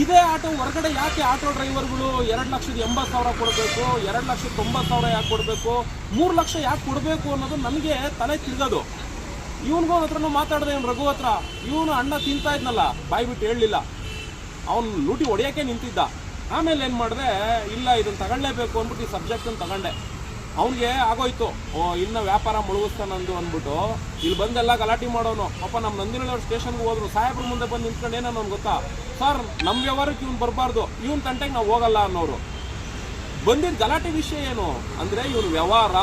ಇದೇ ಆಟೋ ಹೊರಗಡೆ ಯಾಕೆ ಆಟೋ ಡ್ರೈವರ್ಗಳು ಎರಡು ಲಕ್ಷದ ಎಂಬತ್ತು ಸಾವಿರ ಕೊಡಬೇಕು, ಎರಡು ಲಕ್ಷದ ತೊಂಬತ್ತು ಸಾವಿರ ಯಾಕೆ ಕೊಡಬೇಕು, ಮೂರು ಲಕ್ಷ ಯಾಕೆ ಕೊಡಬೇಕು ಅನ್ನೋದು ನನಗೆ ತಲೆ ತಿರ್ಗೋದು. ಇವನಿಗೂ ಹತ್ರನೂ ಮಾತಾಡಿದೆ ಇವ್ನು ರಘು ಹತ್ರ, ಇವನು ಅಣ್ಣ ತಿಂತಾ ಇದ್ನಲ್ಲ ಬಾಯಿ ಬಿಟ್ಟು ಹೇಳಲಿಲ್ಲ. ಅವನು ಲೂಟಿ ಹೊಡೆಯೋಕ್ಕೆ ನಿಂತಿದ್ದ. ಆಮೇಲೆ ಏನು ಮಾಡಿದೆ, ಇಲ್ಲ ಇದನ್ನು ತಗೊಳ್ಳೇಬೇಕು ಅಂದ್ಬಿಟ್ಟು ಈ ಸಬ್ಜೆಕ್ಟನ್ನು ತಗೊಂಡೆ. ಅವನಿಗೆ ಆಗೋಯ್ತು. ಓ, ಇನ್ನು ವ್ಯಾಪಾರ ಮುಳುಗಿಸ್ತಾನಂದು ಅಂದ್ಬಿಟ್ಟು ಇಲ್ಲಿ ಬಂದೆಲ್ಲ ಗಲಾಟೆ ಮಾಡೋನು. ಪಾಪ ನಮ್ಮ ನಂದಿನಳ್ಳಿ ಸ್ಟೇಷನ್ಗೆ ಹೋದ್ರು. ಸಾಹೇಬ್ರ ಮುಂದೆ ಬಂದು ನಿಂತ್ಕೊಂಡು ಏನೋ ಗೊತ್ತಾ? ಸರ್ ನಮ್ಮ ವ್ಯವಹಾರಕ್ಕೆ ಇವ್ನು ಬರಬಾರ್ದು. ಇವ್ನ ತಂಟೆಗೆ ನಾವು ಹೋಗಲ್ಲ ಅನ್ನೋರು. ಬಂದಿದ್ದ ಗಲಾಟೆ ವಿಷಯ ಏನು? ಅಂದರೆ ಇವನು ವ್ಯವಹಾರ.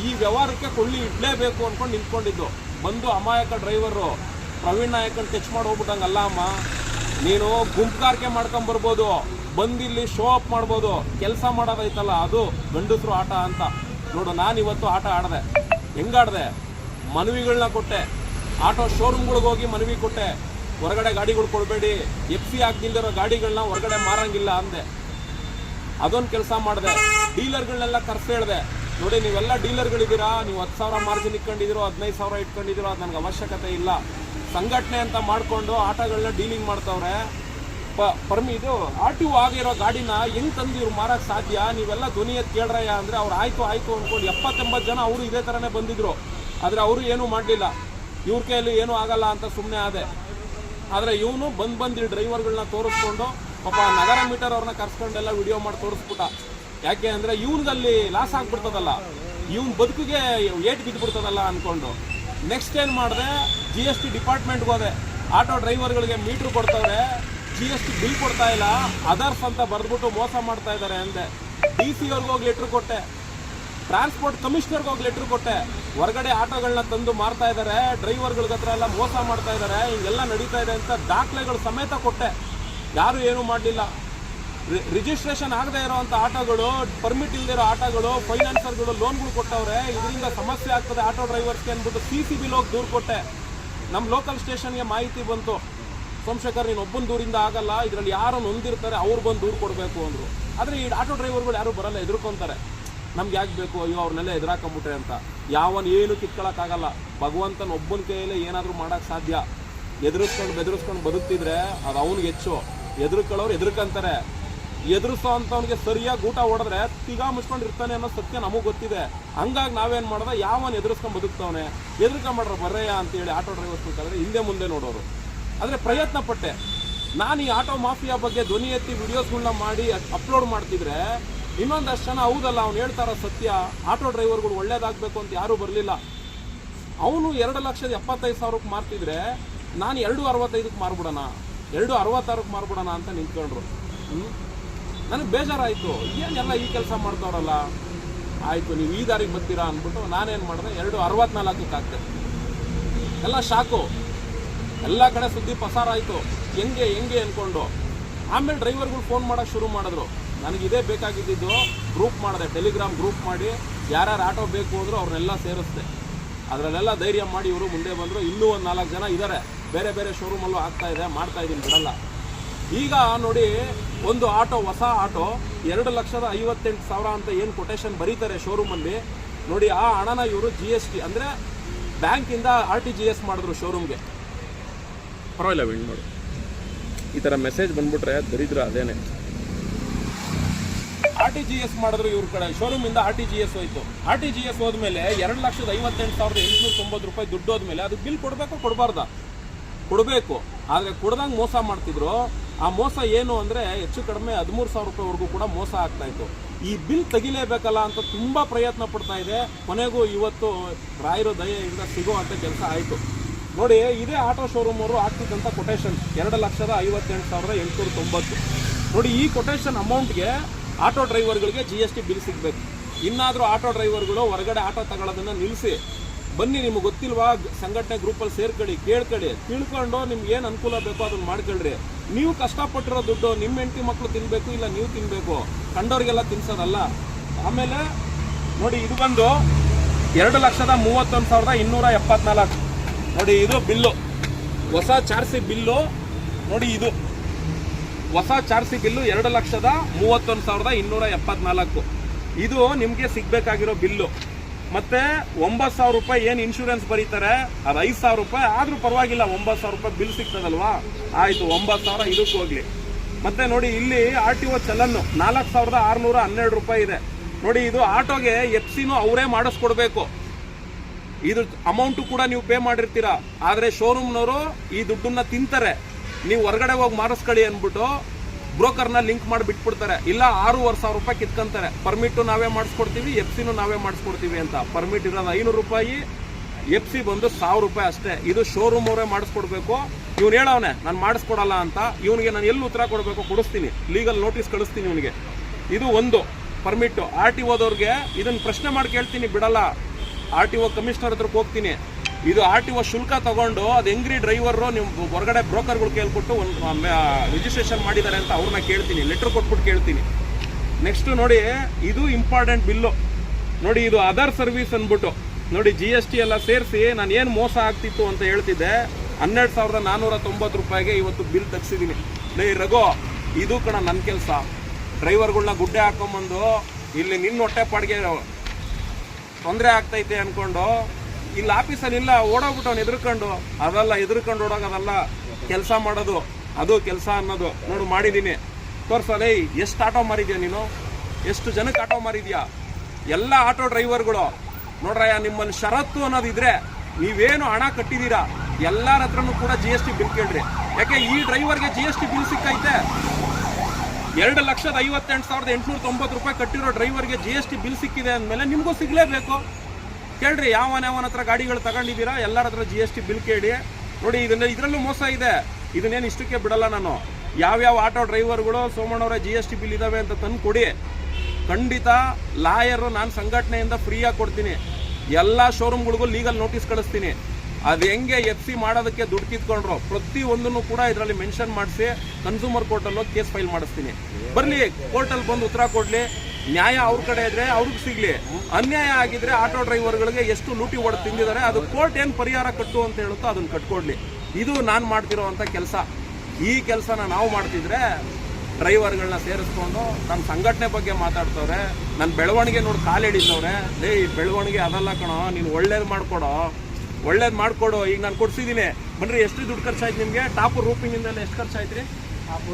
ಈ ವ್ಯವಹಾರಕ್ಕೆ ಕೊಳ್ಳಿ ಇಡಲೇಬೇಕು ಅನ್ಕೊಂಡು ನಿಂತ್ಕೊಂಡಿದ್ದು. ಬಂದು ಅಮಾಯಕ ಡ್ರೈವರು, ಪ್ರವೀಣ್ ನಾಯಕನ್ ಟಚ್ ಮಾಡಿ ಹೋಗ್ಬಿಟ್ಟಂಗಲ್ಲ ಅಮ್ಮ. ನೀನು ಗುಂಪುಗಾರಿಕೆ ಮಾಡ್ಕೊಂಡ್ ಬರ್ಬೋದು. ಬಂದಿಲ್ಲಿ ಶೋ ಅಪ್ ಮಾಡ್ಬೋದು, ಕೆಲಸ ಮಾಡೋದೈತಲ್ಲ ಅದು ಗಂಡಸರು ಆಟ ಅಂತ. ನೋಡು ನಾನು ಇವತ್ತು ಆಟ ಆಡಿದೆ. ಹೆಂಗಾಡಿದೆ? ಮನವಿಗಳನ್ನ ಕೊಟ್ಟೆ. ಆಟೋ ಶೋರೂಮ್ಗಳಿಗೆ ಹೋಗಿ ಮನವಿ ಕೊಟ್ಟೆ. ಹೊರಗಡೆ ಗಾಡಿಗಳು ಕೊಡಬೇಡಿ. ಎಫ್ ಸಿ ಗಾಡಿಗಳನ್ನ ಹೊರಗಡೆ ಮಾರಂಗಿಲ್ಲ ಅಂದೆ. ಅದೊಂದು ಕೆಲಸ ಮಾಡಿದೆ. ಡೀಲರ್ಗಳನ್ನೆಲ್ಲ ಕರ್ಸ ಹೇಳಿದೆ. ನೋಡಿ, ನೀವೆಲ್ಲ ಡೀಲರ್ಗಳಿದ್ದೀರಾ? ನೀವು ಹತ್ತು ಸಾವಿರ ಮಾರ್ಜಿನ್ ಇಟ್ಕೊಂಡಿದ್ದೀರೋ ಹದಿನೈದು ಸಾವಿರ ಇಟ್ಕೊಂಡಿದ್ದೀರೋ, ಅದು ನನಗೆ ಅವಶ್ಯಕತೆ ಇಲ್ಲ. ಸಂಘಟನೆ ಅಂತ ಮಾಡಿಕೊಂಡು ಆಟಗಳನ್ನ ಡೀಲಿಂಗ್ ಮಾಡ್ತವ್ರೆ. ಪ, ಪರ್ಮಿ, ಇದು ಆರ್ ಟಿ ಆಗಿರೋ ಗಾಡಿನ ಹೆಂಗ್ ತಂದು ಇವ್ರು ಮಾರಕ್ ಸಾಧ್ಯ? ನೀವೆಲ್ಲ ಧ್ವನಿ ಎತ್ತಿ ಕೇಳ್ರಯ್ಯ ಅಂದ್ರೆ ಅವ್ರು ಆಯ್ತು ಆಯ್ತು ಅನ್ಕೊಂಡು ಎಪ್ಪತ್ತೆಂಬತ್ತು ಜನ ಅವರು ಇದೇ ಥರನೇ ಬಂದಿದ್ರು. ಆದರೆ ಅವರು ಏನೂ ಮಾಡಲಿಲ್ಲ. ಇವ್ರ ಕೈಯಲ್ಲಿ ಏನೂ ಆಗಲ್ಲ ಅಂತ ಸುಮ್ಮನೆ ಆದೆ. ಆದರೆ ಇವನು ಬಂದು ಬಂದು ಡ್ರೈವರ್ಗಳನ್ನ ತೋರಿಸ್ಕೊಂಡು, ಪಾಪ ನಗರ ಮೀಟರ್ ಅವ್ರನ್ನ ಕರ್ಸ್ಕೊಂಡೆಲ್ಲ ವಿಡಿಯೋ ಮಾಡಿ ತೋರಿಸ್ಬಿಟ್ಟ. ಯಾಕೆ ಅಂದರೆ ಇವನ್ಗಲ್ಲಿ ಲಾಸ್ ಆಗಿಬಿಡ್ತದಲ್ಲ. ಇವನ್ ಬದುಕಿಗೆ ಏಟ್ ಬಿದ್ದುಬಿಡ್ತದಲ್ಲ ಅನ್ಕೊಂಡು. ನೆಕ್ಸ್ಟ್ ಏನು ಮಾಡಿದೆ? ಜಿ ಎಸ್ ಟಿ ಡಿಪಾರ್ಟ್ಮೆಂಟ್ಗೆ ಹೋದೆ. ಆಟೋ ಡ್ರೈವರ್ಗಳಿಗೆ ಮೀಟ್ರ್ ಕೊಡ್ತವ್ರೆ. ಜಿ ಎಸ್ ಟಿ ಬಿಲ್ ಕೊಡ್ತಾ ಇಲ್ಲ. ಅದರ್ಸ್ ಅಂತ ಬರೆದ್ಬಿಟ್ಟು ಮೋಸ ಮಾಡ್ತಾ ಇದ್ದಾರೆ ಅಂದೆ. ಡಿ ಸಿ ಅವ್ರಿಗೆ ಹೋಗಿ ಲೆಟ್ರ್ ಕೊಟ್ಟೆ. ಟ್ರಾನ್ಸ್ಪೋರ್ಟ್ ಕಮಿಷನರ್ಗೆ ಹೋಗಿ ಲೆಟ್ರ್ ಕೊಟ್ಟೆ. ಹೊರಗಡೆ ಆಟೋಗಳನ್ನ ತಂದು ಮಾರ್ತಾ ಇದ್ದಾರೆ ಡ್ರೈವರ್ಗಳ ಹತ್ರ ಎಲ್ಲ ಮೋಸ ಮಾಡ್ತಾ ಇದ್ದಾರೆ ಹಿಂಗೆಲ್ಲ ನಡೀತಾ ಇದೆ ಅಂತ ದಾಖಲೆಗಳು ಸಮೇತ ಕೊಟ್ಟೆ. ಯಾರು ಏನೂ ಮಾಡಲಿಲ್ಲ. ರಿಜಿಸ್ಟ್ರೇಷನ್ ಆಗದೆ ಇರೋವಂಥ ಆಟೋಗಳು ಪರ್ಮಿಟ್ ಇಲ್ಲದಿರೋ ಆಟೋಗಳು ಫೈನಾನ್ಸರ್ಗಳು ಲೋನ್ಗಳು ಕೊಟ್ಟವ್ರೆ. ಇದರಿಂದ ಸಮಸ್ಯೆ ಆಗ್ತದೆ. ಆಟೋ ಡ್ರೈವರ್ಸ್ಗೆ ಅಂದ್ಬಿಟ್ಟು ಸಿ ಸಿ ಬಿಲ್ ಹೋಗಿ ದೂರು ಕೊಟ್ಟೆ. ನಮ್ಮ ಲೋಕಲ್ ಸ್ಟೇಷನ್ಗೆ ಮಾಹಿತಿ ಬಂತು. ಸೋಮಶೇಖರ್, ನೀನು ಒಬ್ಬನ ದೂರಿಂದ ಆಗಲ್ಲ, ಇದರಲ್ಲಿ ಯಾರು ನೊಂದಿರ್ತಾರೆ ಅವ್ರು ಬಂದು ದೂರು ಕೊಡಬೇಕು ಅಂದರು. ಆದರೆ ಈ ಆಟೋ ಡ್ರೈವರ್ಗಳು ಯಾರು ಬರಲ್ಲ, ಎದುರ್ಕೊಂತಾರೆ. ನಮ್ಗೆ ಯಾಕೆ ಬೇಕು? ಅಯ್ಯೋ ಅವ್ರನ್ನೆಲ್ಲ ಎದುರಾಕೊಂಬಿಟ್ರೆ ಅಂತ. ಯಾವನ್ ಏನು ಕಿತ್ಕೊಳಕ್ಕಾಗಲ್ಲ. ಭಗವಂತನ ಒಬ್ಬನ ಕೈಯಲ್ಲೇ ಏನಾದರೂ ಮಾಡೋಕ್ಕೆ ಸಾಧ್ಯ. ಎದುರಿಸ್ಕೊಂಡು ಬೆದರಿಸ್ಕೊಂಡು ಬದುಕ್ತಿದ್ರೆ ಅದು ಅವ್ನಿಗೆ ಹೆಚ್ಚು ಎದುರುಕೊಳ್ಳೋರು ಎದುರ್ಕಂತಾರೆ. ಎದುರಿಸೋ ಅಂಥವ್ನಿಗೆ ಸರಿಯಾಗಿ ಊಟ ಹೊಡೆದ್ರೆ ತಿಗಾ ಮುಚ್ಕೊಂಡು ಇರ್ತಾನೆ ಅನ್ನೋ ಸತ್ಯ ನಮಗೆ ಗೊತ್ತಿದೆ. ಹಂಗಾಗಿ ನಾವೇನು ಮಾಡ್ದೆ? ಯಾವನ್ ಎದುರಿಸ್ಕೊಂಡು ಬದುಕ್ತವನೆ? ಎದುರ್ಕೊಂಬಿಡ್ರೆ ಬರ್ರಯ್ಯ ಅಂತೇಳಿ ಆಟೋ ಡ್ರೈವರ್ಸ್ ಬೇಕಾದ್ರೆ ಹಿಂದೆ ಮುಂದೆ ನೋಡೋರು. ಆದರೆ ಪ್ರಯತ್ನ ಪಟ್ಟೆ. ನಾನು ಈ ಆಟೋ ಮಾಫಿಯಾ ಬಗ್ಗೆ ಧ್ವನಿ ಎತ್ತಿ ವಿಡಿಯೋಸ್ಗಳನ್ನ ಮಾಡಿ ಅಪ್ಲೋಡ್ ಮಾಡ್ತಿದ್ರೆ ಇನ್ನೊಂದಷ್ಟು ಜನ ಹೌದಲ್ಲ, ಅವ್ನು ಹೇಳ್ತಾರ ಸತ್ಯ, ಆಟೋ ಡ್ರೈವರ್ಗಳು ಒಳ್ಳೇದಾಗಬೇಕು ಅಂತ ಯಾರೂ ಬರಲಿಲ್ಲ. ಅವನು ಎರಡು ಲಕ್ಷದ ಎಪ್ಪತ್ತೈದು ಸಾವಿರಕ್ಕೆ ಮಾರ್ತಿದ್ರೆ ನಾನು ಎರಡು ಅರವತ್ತೈದಕ್ಕೆ ಮಾರ್ಬಿಡೋಣ, ಎರಡು ಅರವತ್ತಾರಕ್ಕೆ ಮಾರ್ಬಿಡೋಣ ಅಂತ ನಿಂತ್ಕೊಂಡ್ರು. ನನಗೆ ಬೇಜಾರಾಯಿತು. ಏನೆಲ್ಲ ಈ ಕೆಲಸ ಮಾಡ್ತಾವ್ರಲ್ಲ? ಆಯಿತು, ನೀವು ಈ ದಾರಿಗೆ ಬರ್ತೀರಾ ಅಂದ್ಬಿಟ್ಟು ನಾನೇನು ಮಾಡಿದೆ, ಎರಡು ಅರವತ್ನಾಲ್ಕಕ್ಕೆ ಆಗ್ತದೆ ಎಲ್ಲ ಶಾಕು. ಎಲ್ಲ ಕಡೆ ಸುದ್ದಿ ಪಸಾರ ಆಯಿತು ಹೆಂಗೆ ಹೆಂಗೆ ಅಂದ್ಕೊಂಡು ಆಮೇಲೆ ಡ್ರೈವರ್ಗಳು ಫೋನ್ ಮಾಡೋಕ್ಕೆ ಶುರು ಮಾಡಿದ್ರು. ನನಗೆ ಇದೇ ಬೇಕಾಗಿದ್ದಿದ್ದು ಗ್ರೂಪ್ ಮಾಡಿದೆ. ಟೆಲಿಗ್ರಾಮ್ ಗ್ರೂಪ್ ಮಾಡಿ ಯಾರ್ಯಾರು ಆಟೋ ಬೇಕು ಅಂದರೂ ಅವ್ರನ್ನೆಲ್ಲ ಸೇರಿಸ್ದೆ. ಅದರಲ್ಲೆಲ್ಲ ಧೈರ್ಯ ಮಾಡಿ ಇವರು ಮುಂದೆ ಬಂದರು. ಇನ್ನೂ ಒಂದು ನಾಲ್ಕು ಜನ ಇದ್ದಾರೆ ಬೇರೆ ಬೇರೆ ಶೋರೂಮಲ್ಲೂ ಆಗ್ತಾ ಇದೆ. ಮಾಡ್ತಾ ಇದ್ದೀನಿ ಬಿಡಲ್ಲ. ಈಗ ನೋಡಿ, ಒಂದು ಆಟೋ, ಹೊಸ ಆಟೋ, ಎರಡು ಲಕ್ಷದ ಐವತ್ತೆಂಟು ಸಾವಿರ ಅಂತ ಏನು ಕೊಟೇಶನ್ ಬರೀತಾರೆ ಶೋರೂಮಲ್ಲಿ ನೋಡಿ, ಆ ಹಣನ ಇವರು ಜಿ ಎಸ್ ಟಿ ಅಂದರೆ ಬ್ಯಾಂಕಿಂದ ಆರ್ ಟಿ ಜಿ ಎಸ್ ಮಾಡಿದ್ರು ಶೋರೂಮ್ಗೆ ಪರವಾಗಿಲ್ಲ ವಿಂಡ್ ಮಾಡು ಈ ಥರ ಮೆಸೇಜ್ ಬಂದ್ಬಿಟ್ರೆ ದರಿದ್ರ ಅದೇನೆ. ಆರ್ ಟಿ ಜಿ ಎಸ್ ಮಾಡಿದ್ರು ಇವ್ರ ಕಡೆ. ಶೋರೂಮಿಂದ ಆರ್ ಟಿ ಜಿ ಎಸ್ ಹೋಯ್ತು. ಆರ್ ಟಿ ಜಿ ಎಸ್ ಹೋದ್ಮೇಲೆ ಎರಡು ಲಕ್ಷದ ಐವತ್ತೆಂಟು ಸಾವಿರದ ಎಂಟುನೂರ ತೊಂಬತ್ತು ರೂಪಾಯಿ ದುಡ್ಡು ಹೋದ್ಮೇಲೆ ಅದು ಬಿಲ್ ಕೊಡಬೇಕು ಕೊಡಬಾರ್ದ? ಕೊಡಬೇಕು. ಆದರೆ ಕೊಡ್ದಂಗೆ ಮೋಸ ಮಾಡ್ತಿದ್ರು. ಆ ಮೋಸ ಏನು ಅಂದರೆ ಹೆಚ್ಚು ಕಡಿಮೆ ಹದಿಮೂರು ಸಾವಿರ ರೂಪಾಯಿವರೆಗೂ ಕೂಡ ಮೋಸ ಆಗ್ತಾ ಇತ್ತು. ಈ ಬಿಲ್ ತೆಗಿಲೇಬೇಕಲ್ಲ ಅಂತ ತುಂಬ ಪ್ರಯತ್ನ ಪಡ್ತಾ ಇದೆ. ಕೊನೆಗೂ ಇವತ್ತು ರಾಯರ ದಯೆಯಿಂದ ಅಂತ ಕೆಲಸ ಆಯಿತು. ನೋಡಿ, ಇದೇ ಆಟೋ ಶೋರೂಮ್ ಅವರು ಹಾಕ್ತಿದ್ದಂಥ ಕೊಟೇಶನ್ ಎರಡು ಲಕ್ಷದ ಐವತ್ತೆಂಟು ಸಾವಿರದ ಎಂಟುನೂರ ತೊಂಬತ್ತು. ನೋಡಿ, ಈ ಕೊಟೇಶನ್ ಅಮೌಂಟ್ಗೆ ಆಟೋ ಡ್ರೈವರ್ಗಳಿಗೆ ಜಿ ಎಸ್ ಟಿ ಬಿಲ್ ಸಿಗಬೇಕು. ಇನ್ನಾದರೂ ಆಟೋ ಡ್ರೈವರ್ಗಳು ಹೊರಗಡೆ ಆಟೋ ತಗೊಳ್ಳೋದನ್ನು ನಿಲ್ಲಿಸಿ. ಬನ್ನಿ, ನಿಮ್ಗೆ ಗೊತ್ತಿಲ್ವಾ, ಸಂಘಟನೆ ಗ್ರೂಪಲ್ಲಿ ಸೇರ್ಕೊಳ್ಳಿ ಕೇಳ್ಕೊಳ್ಳಿ ತಿಳ್ಕೊಂಡು ನಿಮ್ಗೆ ಏನು ಅನುಕೂಲ ಬೇಕೋ ಅದನ್ನು ಮಾಡ್ಕೊಳ್ರಿ. ನೀವು ಕಷ್ಟಪಟ್ಟಿರೋ ದುಡ್ಡು ನಿಮ್ಮ ಹೆಂಡತಿ ಮಕ್ಕಳು ತಿನ್ನಬೇಕು ಇಲ್ಲ ನೀವು ತಿನ್ನಬೇಕು ಕಂಡೋರಿಗೆಲ್ಲ ತಿನ್ಸೋದಲ್ಲ. ಆಮೇಲೆ ನೋಡಿ, ಇದು ಬಂದು ಎರಡು ಲಕ್ಷದ ಮೂವತ್ತೊಂದು ಸಾವಿರದ ಇನ್ನೂರ ಎಪ್ಪತ್ನಾಲ್ಕು. ನೋಡಿ ಇದು ಬಿಲ್ಲು. ಹೊಸ ಚಾರ್ಸಿ ಬಿಲ್ಲು. ನೋಡಿ ಇದು. ಹೊಸ ಚಾರ್ಸಿ ಬಿಲ್ಲು ಎರಡು ಲಕ್ಷದ ಮೂವತ್ತೊಂದು ಸಾವಿರದ ಇನ್ನೂರ ಎಪ್ಪತ್ನಾಲ್ಕು. ಇದು ನಿಮಗೆ ಸಿಗಬೇಕಾಗಿರೋ ಬಿಲ್ಲು. ಮತ್ತೆ ಒಂಬತ್ತು ಸಾವಿರ ರೂಪಾಯಿ ಏನು ಇನ್ಶೂರೆನ್ಸ್ ಬರೀತಾರೆ? ಅದು ಐದು ಸಾವಿರ ರೂಪಾಯಿ. ಆದರೂ ಪರವಾಗಿಲ್ಲ, ಒಂಬತ್ತು ಸಾವಿರ ರೂಪಾಯಿ ಬಿಲ್ ಸಿಗ್ತದಲ್ವಾ? ಆಯಿತು, ಒಂಬತ್ತು ಸಾವಿರ ಇದಕ್ಕೆ ಹೋಗಲಿ. ಮತ್ತೆ ನೋಡಿ ಇಲ್ಲಿ ಆರ್ ಟಿ ಒ ಚಲನ್ನು ನಾಲ್ಕು ಸಾವಿರದ ಆರುನೂರ ಹನ್ನೆರಡು ರೂಪಾಯಿ ಇದೆ. ನೋಡಿ ಇದು ಆಟೋಗೆ ಎಫ್ ಸಿನೂ ಅವರೇ ಮಾಡಿಸ್ಕೊಡ್ಬೇಕು. ಇದು ಅಮೌಂಟು ಕೂಡ ನೀವು ಪೇ ಮಾಡಿರ್ತೀರಾ. ಆದರೆ ಶೋರೂಮ್ನವರು ಈ ದುಡ್ಡನ್ನ ತಿಂತಾರೆ. ನೀವು ಹೊರಗಡೆ ಹೋಗಿ ಮಾರಿಸ್ಕೊಳ್ಳಿ ಅಂದ್ಬಿಟ್ಟು ಬ್ರೋಕರ್ನ ಲಿಂಕ್ ಮಾಡಿ ಬಿಟ್ಬಿಡ್ತಾರೆ. ಇಲ್ಲ ಆರೂವರೆ ಸಾವಿರ ರೂಪಾಯಿ ಕಿತ್ಕೊಂತಾರೆ. ಪರ್ಮಿಟು ನಾವೇ ಮಾಡಿಸ್ಕೊಡ್ತೀವಿ ಎಫ್ ಸಿನೂ ನಾವೇ ಮಾಡಿಸ್ಕೊಡ್ತೀವಿ ಅಂತ. ಪರ್ಮಿಟ್ ಇರೋದು ಐನೂರು ರೂಪಾಯಿ ಎಫ್ ಸಿ ಬಂದು ಸಾವಿರ ರೂಪಾಯಿ ಅಷ್ಟೇ. ಇದು ಶೋರೂಮ್ ಅವರೇ ಮಾಡಿಸ್ಕೊಡ್ಬೇಕು. ಇವ್ನು ಹೇಳವನೆ, ನಾನು ಮಾಡಿಸ್ಕೊಡಲ್ಲ ಅಂತ. ಇವನಿಗೆ ನಾನು ಎಲ್ಲಿ ಉತ್ತರ ಕೊಡಬೇಕು ಕೊಡಿಸ್ತೀನಿ. ಲೀಗಲ್ ನೋಟಿಸ್ ಕಳಿಸ್ತೀನಿ ಇವನಿಗೆ. ಇದು ಒಂದು ಪರ್ಮಿಟ್. ಆರ್ ಟಿ ಓದವ್ರಿಗೆ ಇದನ್ನ ಪ್ರಶ್ನೆ ಮಾಡಿ ಕೇಳ್ತೀನಿ, ಬಿಡಲ್ಲ. ಆರ್ ಟಿ ಒ ಕಮಿಷನರ್ ಹತ್ರಕ್ಕೆ ಹೋಗ್ತೀನಿ. ಇದು ಆರ್ ಟಿ ಒ ಶುಲ್ಕ ತಗೊಂಡು ಅದು ಹೆಂಗ್ರಿ ಡ್ರೈವರು ನಿಮ್ಮ ಹೊರಗಡೆ ಬ್ರೋಕರ್ಗಳು ಕೇಳ್ಬಿಟ್ಟು ಒಂದು ರಿಜಿಸ್ಟ್ರೇಷನ್ ಮಾಡಿದ್ದಾರೆ ಅಂತ ಅವ್ರನ್ನ ಕೇಳ್ತೀನಿ. ಲೆಟ್ರ್ ಕೊಟ್ಬಿಟ್ಟು ಕೇಳ್ತೀನಿ. ನೆಕ್ಸ್ಟ್ ನೋಡಿ, ಇದು ಇಂಪಾರ್ಟೆಂಟ್ ಬಿಲ್ಲು ನೋಡಿ, ಇದು ಅದರ್ ಸರ್ವಿಸ್ ಅಂದ್ಬಿಟ್ಟು. ನೋಡಿ ಜಿ ಎಸ್ ಟಿ ಎಲ್ಲ ಸೇರಿಸಿ ನಾನು ಏನು ಮೋಸ ಆಗ್ತಿತ್ತು ಅಂತ ಹೇಳ್ತಿದ್ದೆ. ಹನ್ನೆರಡು ಸಾವಿರದ ನಾನ್ನೂರ ತೊಂಬತ್ತು ರೂಪಾಯಿಗೆ ಇವತ್ತು ಬಿಲ್ ತಗ್ಸಿದ್ದೀನಿ ಲೇ, ರಘು, ಇದು ಕಣ ನನ್ನ ಕೆಲಸ. ಡ್ರೈವರ್ಗಳನ್ನ ಗುಡ್ಡೆ ಹಾಕೊಂಬಂದು ಇಲ್ಲಿ ನಿನ್ನ ಹೊಟ್ಟೆ ಪಾಡಿಗೆ ತೊಂದರೆ ಆಗ್ತೈತೆ ಅನ್ಕೊಂಡು, ಇಲ್ಲಿ ಆಫೀಸಲ್ಲಿ ಇಲ್ಲ, ಓಡೋಗ್ಬಿಟ್ಟು ಎದುರ್ಕೊಂಡು ಅದಲ್ಲ ಎದುರ್ಕೊಂಡು ಓಡೋಗೋದಲ್ಲ ಕೆಲಸ ಮಾಡೋದು, ಅದು ಕೆಲಸ ಅನ್ನೋದು. ನೋಡು ಮಾಡಿದ್ದೀನಿ ತೋರ್ಸಲ್ಲ ಎಷ್ಟು ಆಟೋ ಮಾರಿದ್ಯಾ ನೀನು? ಎಷ್ಟು ಜನಕ್ಕೆ ಆಟೋ ಮಾರಿದ್ಯಾ? ಎಲ್ಲ ಆಟೋ ಡ್ರೈವರ್ಗಳು, ನೋಡ್ರಯ್ಯ, ನಿಮ್ಮಲ್ಲಿ ಷರತ್ತು ಅನ್ನೋದಿದ್ರೆ ನೀವೇನು ಹಣ ಕಟ್ಟಿದ್ದೀರಾ ಎಲ್ಲರ ಹತ್ರನೂ ಕೂಡ ಜಿ ಎಸ್ ಟಿ ಬಿಲ್ ಕೇಳ್ರಿ. ಯಾಕೆ, ಈ ಡ್ರೈವರ್ಗೆ ಜಿ ಎಸ್ ಟಿ ಬಿಲ್ ಸಿಕ್ಕೈತೆ? ಎರಡು ಲಕ್ಷದ ಐವತ್ತೆಂಟು ಸಾವಿರದ ಎಂಟುನೂರ ತೊಂಬತ್ತು ರೂಪಾಯಿ ಕಟ್ಟಿರೋ ಡ್ರೈವರ್ಗೆ ಜಿ ಎಸ್ ಟಿ ಬಿಲ್ ಸಿಕ್ಕಿದೆ ಅಂದಮೇಲೆ ನಿಮಗೂ ಸಿಗಲೇಬೇಕು. ಕೇಳ್ರಿ, ಯಾವನ ಯಾವನ ಹತ್ರ ಗಾಡಿಗಳು ತಗೊಂಡಿದ್ದೀರಾ, ಎಲ್ಲರ ಹತ್ರ ಜಿ ಎಸ್ ಟಿ ಬಿಲ್ ಕೇಳಿ. ನೋಡಿ, ಇದನ್ನ ಇದರಲ್ಲೂ ಮೋಸ ಇದೆ. ಇದನ್ನೇನು ಇಷ್ಟಕ್ಕೆ ಬಿಡಲ್ಲ ನಾನು. ಯಾವ್ಯಾವ ಆಟೋ ಡ್ರೈವರ್ಗಳು ಸೋಮಣ್ಣವರ ಜಿ ಎಸ್ ಟಿ ಬಿಲ್ ಇದಾವೆ ಅಂತ ತಂದು ಕೊಡಿ. ಖಂಡಿತ ಲಾಯರು, ನಾನು ಸಂಘಟನೆಯಿಂದ ಫ್ರೀಯಾಗಿ ಕೊಡ್ತೀನಿ. ಎಲ್ಲ ಶೋರೂಮ್ಗಳಿಗೂ ಲೀಗಲ್ ನೋಟಿಸ್ ಕಳಿಸ್ತೀನಿ. ಅದು ಹೆಂಗೆ ಎಫ್ ಸಿ ಮಾಡೋದಕ್ಕೆ ದುಡ್ಡು ಕಿತ್ಕೊಂಡ್ರು ಪ್ರತಿ ಒಂದನ್ನು ಕೂಡ ಇದರಲ್ಲಿ ಮೆನ್ಷನ್ ಮಾಡಿಸಿ ಕನ್ಸ್ಯೂಮರ್ ಕೋರ್ಟಲ್ಲೋ ಕೇಸ್ ಫೈಲ್ ಮಾಡಿಸ್ತೀನಿ. ಬರಲಿ ಕೋರ್ಟಲ್ಲಿ ಬಂದು ಉತ್ತರ ಕೊಡಲಿ. ನ್ಯಾಯ ಅವ್ರ ಕಡೆ ಇದ್ರೆ ಅವ್ರಿಗೆ ಸಿಗ್ಲಿ. ಅನ್ಯಾಯ ಆಗಿದ್ರೆ ಆಟೋ ಡ್ರೈವರ್ಗಳಿಗೆ ಎಷ್ಟು ಲೂಟಿ ಹೊಡೆದು ತಿಂದಿದ್ದಾರೆ, ಅದು ಕೋರ್ಟ್ ಏನು ಪರಿಹಾರ ಕಟ್ಟು ಅಂತ ಹೇಳುತ್ತೋ ಅದನ್ನ ಕಟ್ಕೊಡ್ಲಿ. ಇದು ನಾನು ಮಾಡ್ತಿರೋವಂಥ ಕೆಲಸ. ಈ ಕೆಲಸನ ನಾವು ಮಾಡ್ತಿದ್ರೆ ಡ್ರೈವರ್ಗಳನ್ನ ಸೇರಿಸ್ಕೊಂಡು ನನ್ನ ಸಂಘಟನೆ ಬಗ್ಗೆ ಮಾತಾಡ್ತವ್ರೆ ನನ್ನ ಬೆಳವಣಿಗೆ ನೋಡಿ ಕಾಲು ಹಿಡಿತವ್ರೆ. ಲೇ, ಈ ಬೆಳವಣಿಗೆ ಅದಲ್ಲ ಕಣೋ, ನೀನು ಒಳ್ಳೇದು ಮಾಡ್ಕೊಡೋ. ಒಳ್ಳೇದು ಮಾಡಿಕೊಡು. ಈಗ ನಾನು ಕೊಡ್ಸಿದ್ದೀನಿ. ಬನ್ರಿ ಎಷ್ಟು ದುಡ್ಡು ಖರ್ಚಾಯ್ತು ನಿಮಗೆ? ಟಾಪ್ ರೂಪಿಂಗಿಂದೆಲ್ಲ ಎಷ್ಟು ಖರ್ಚಾಯ್ತು ರೀ ಟಾಪು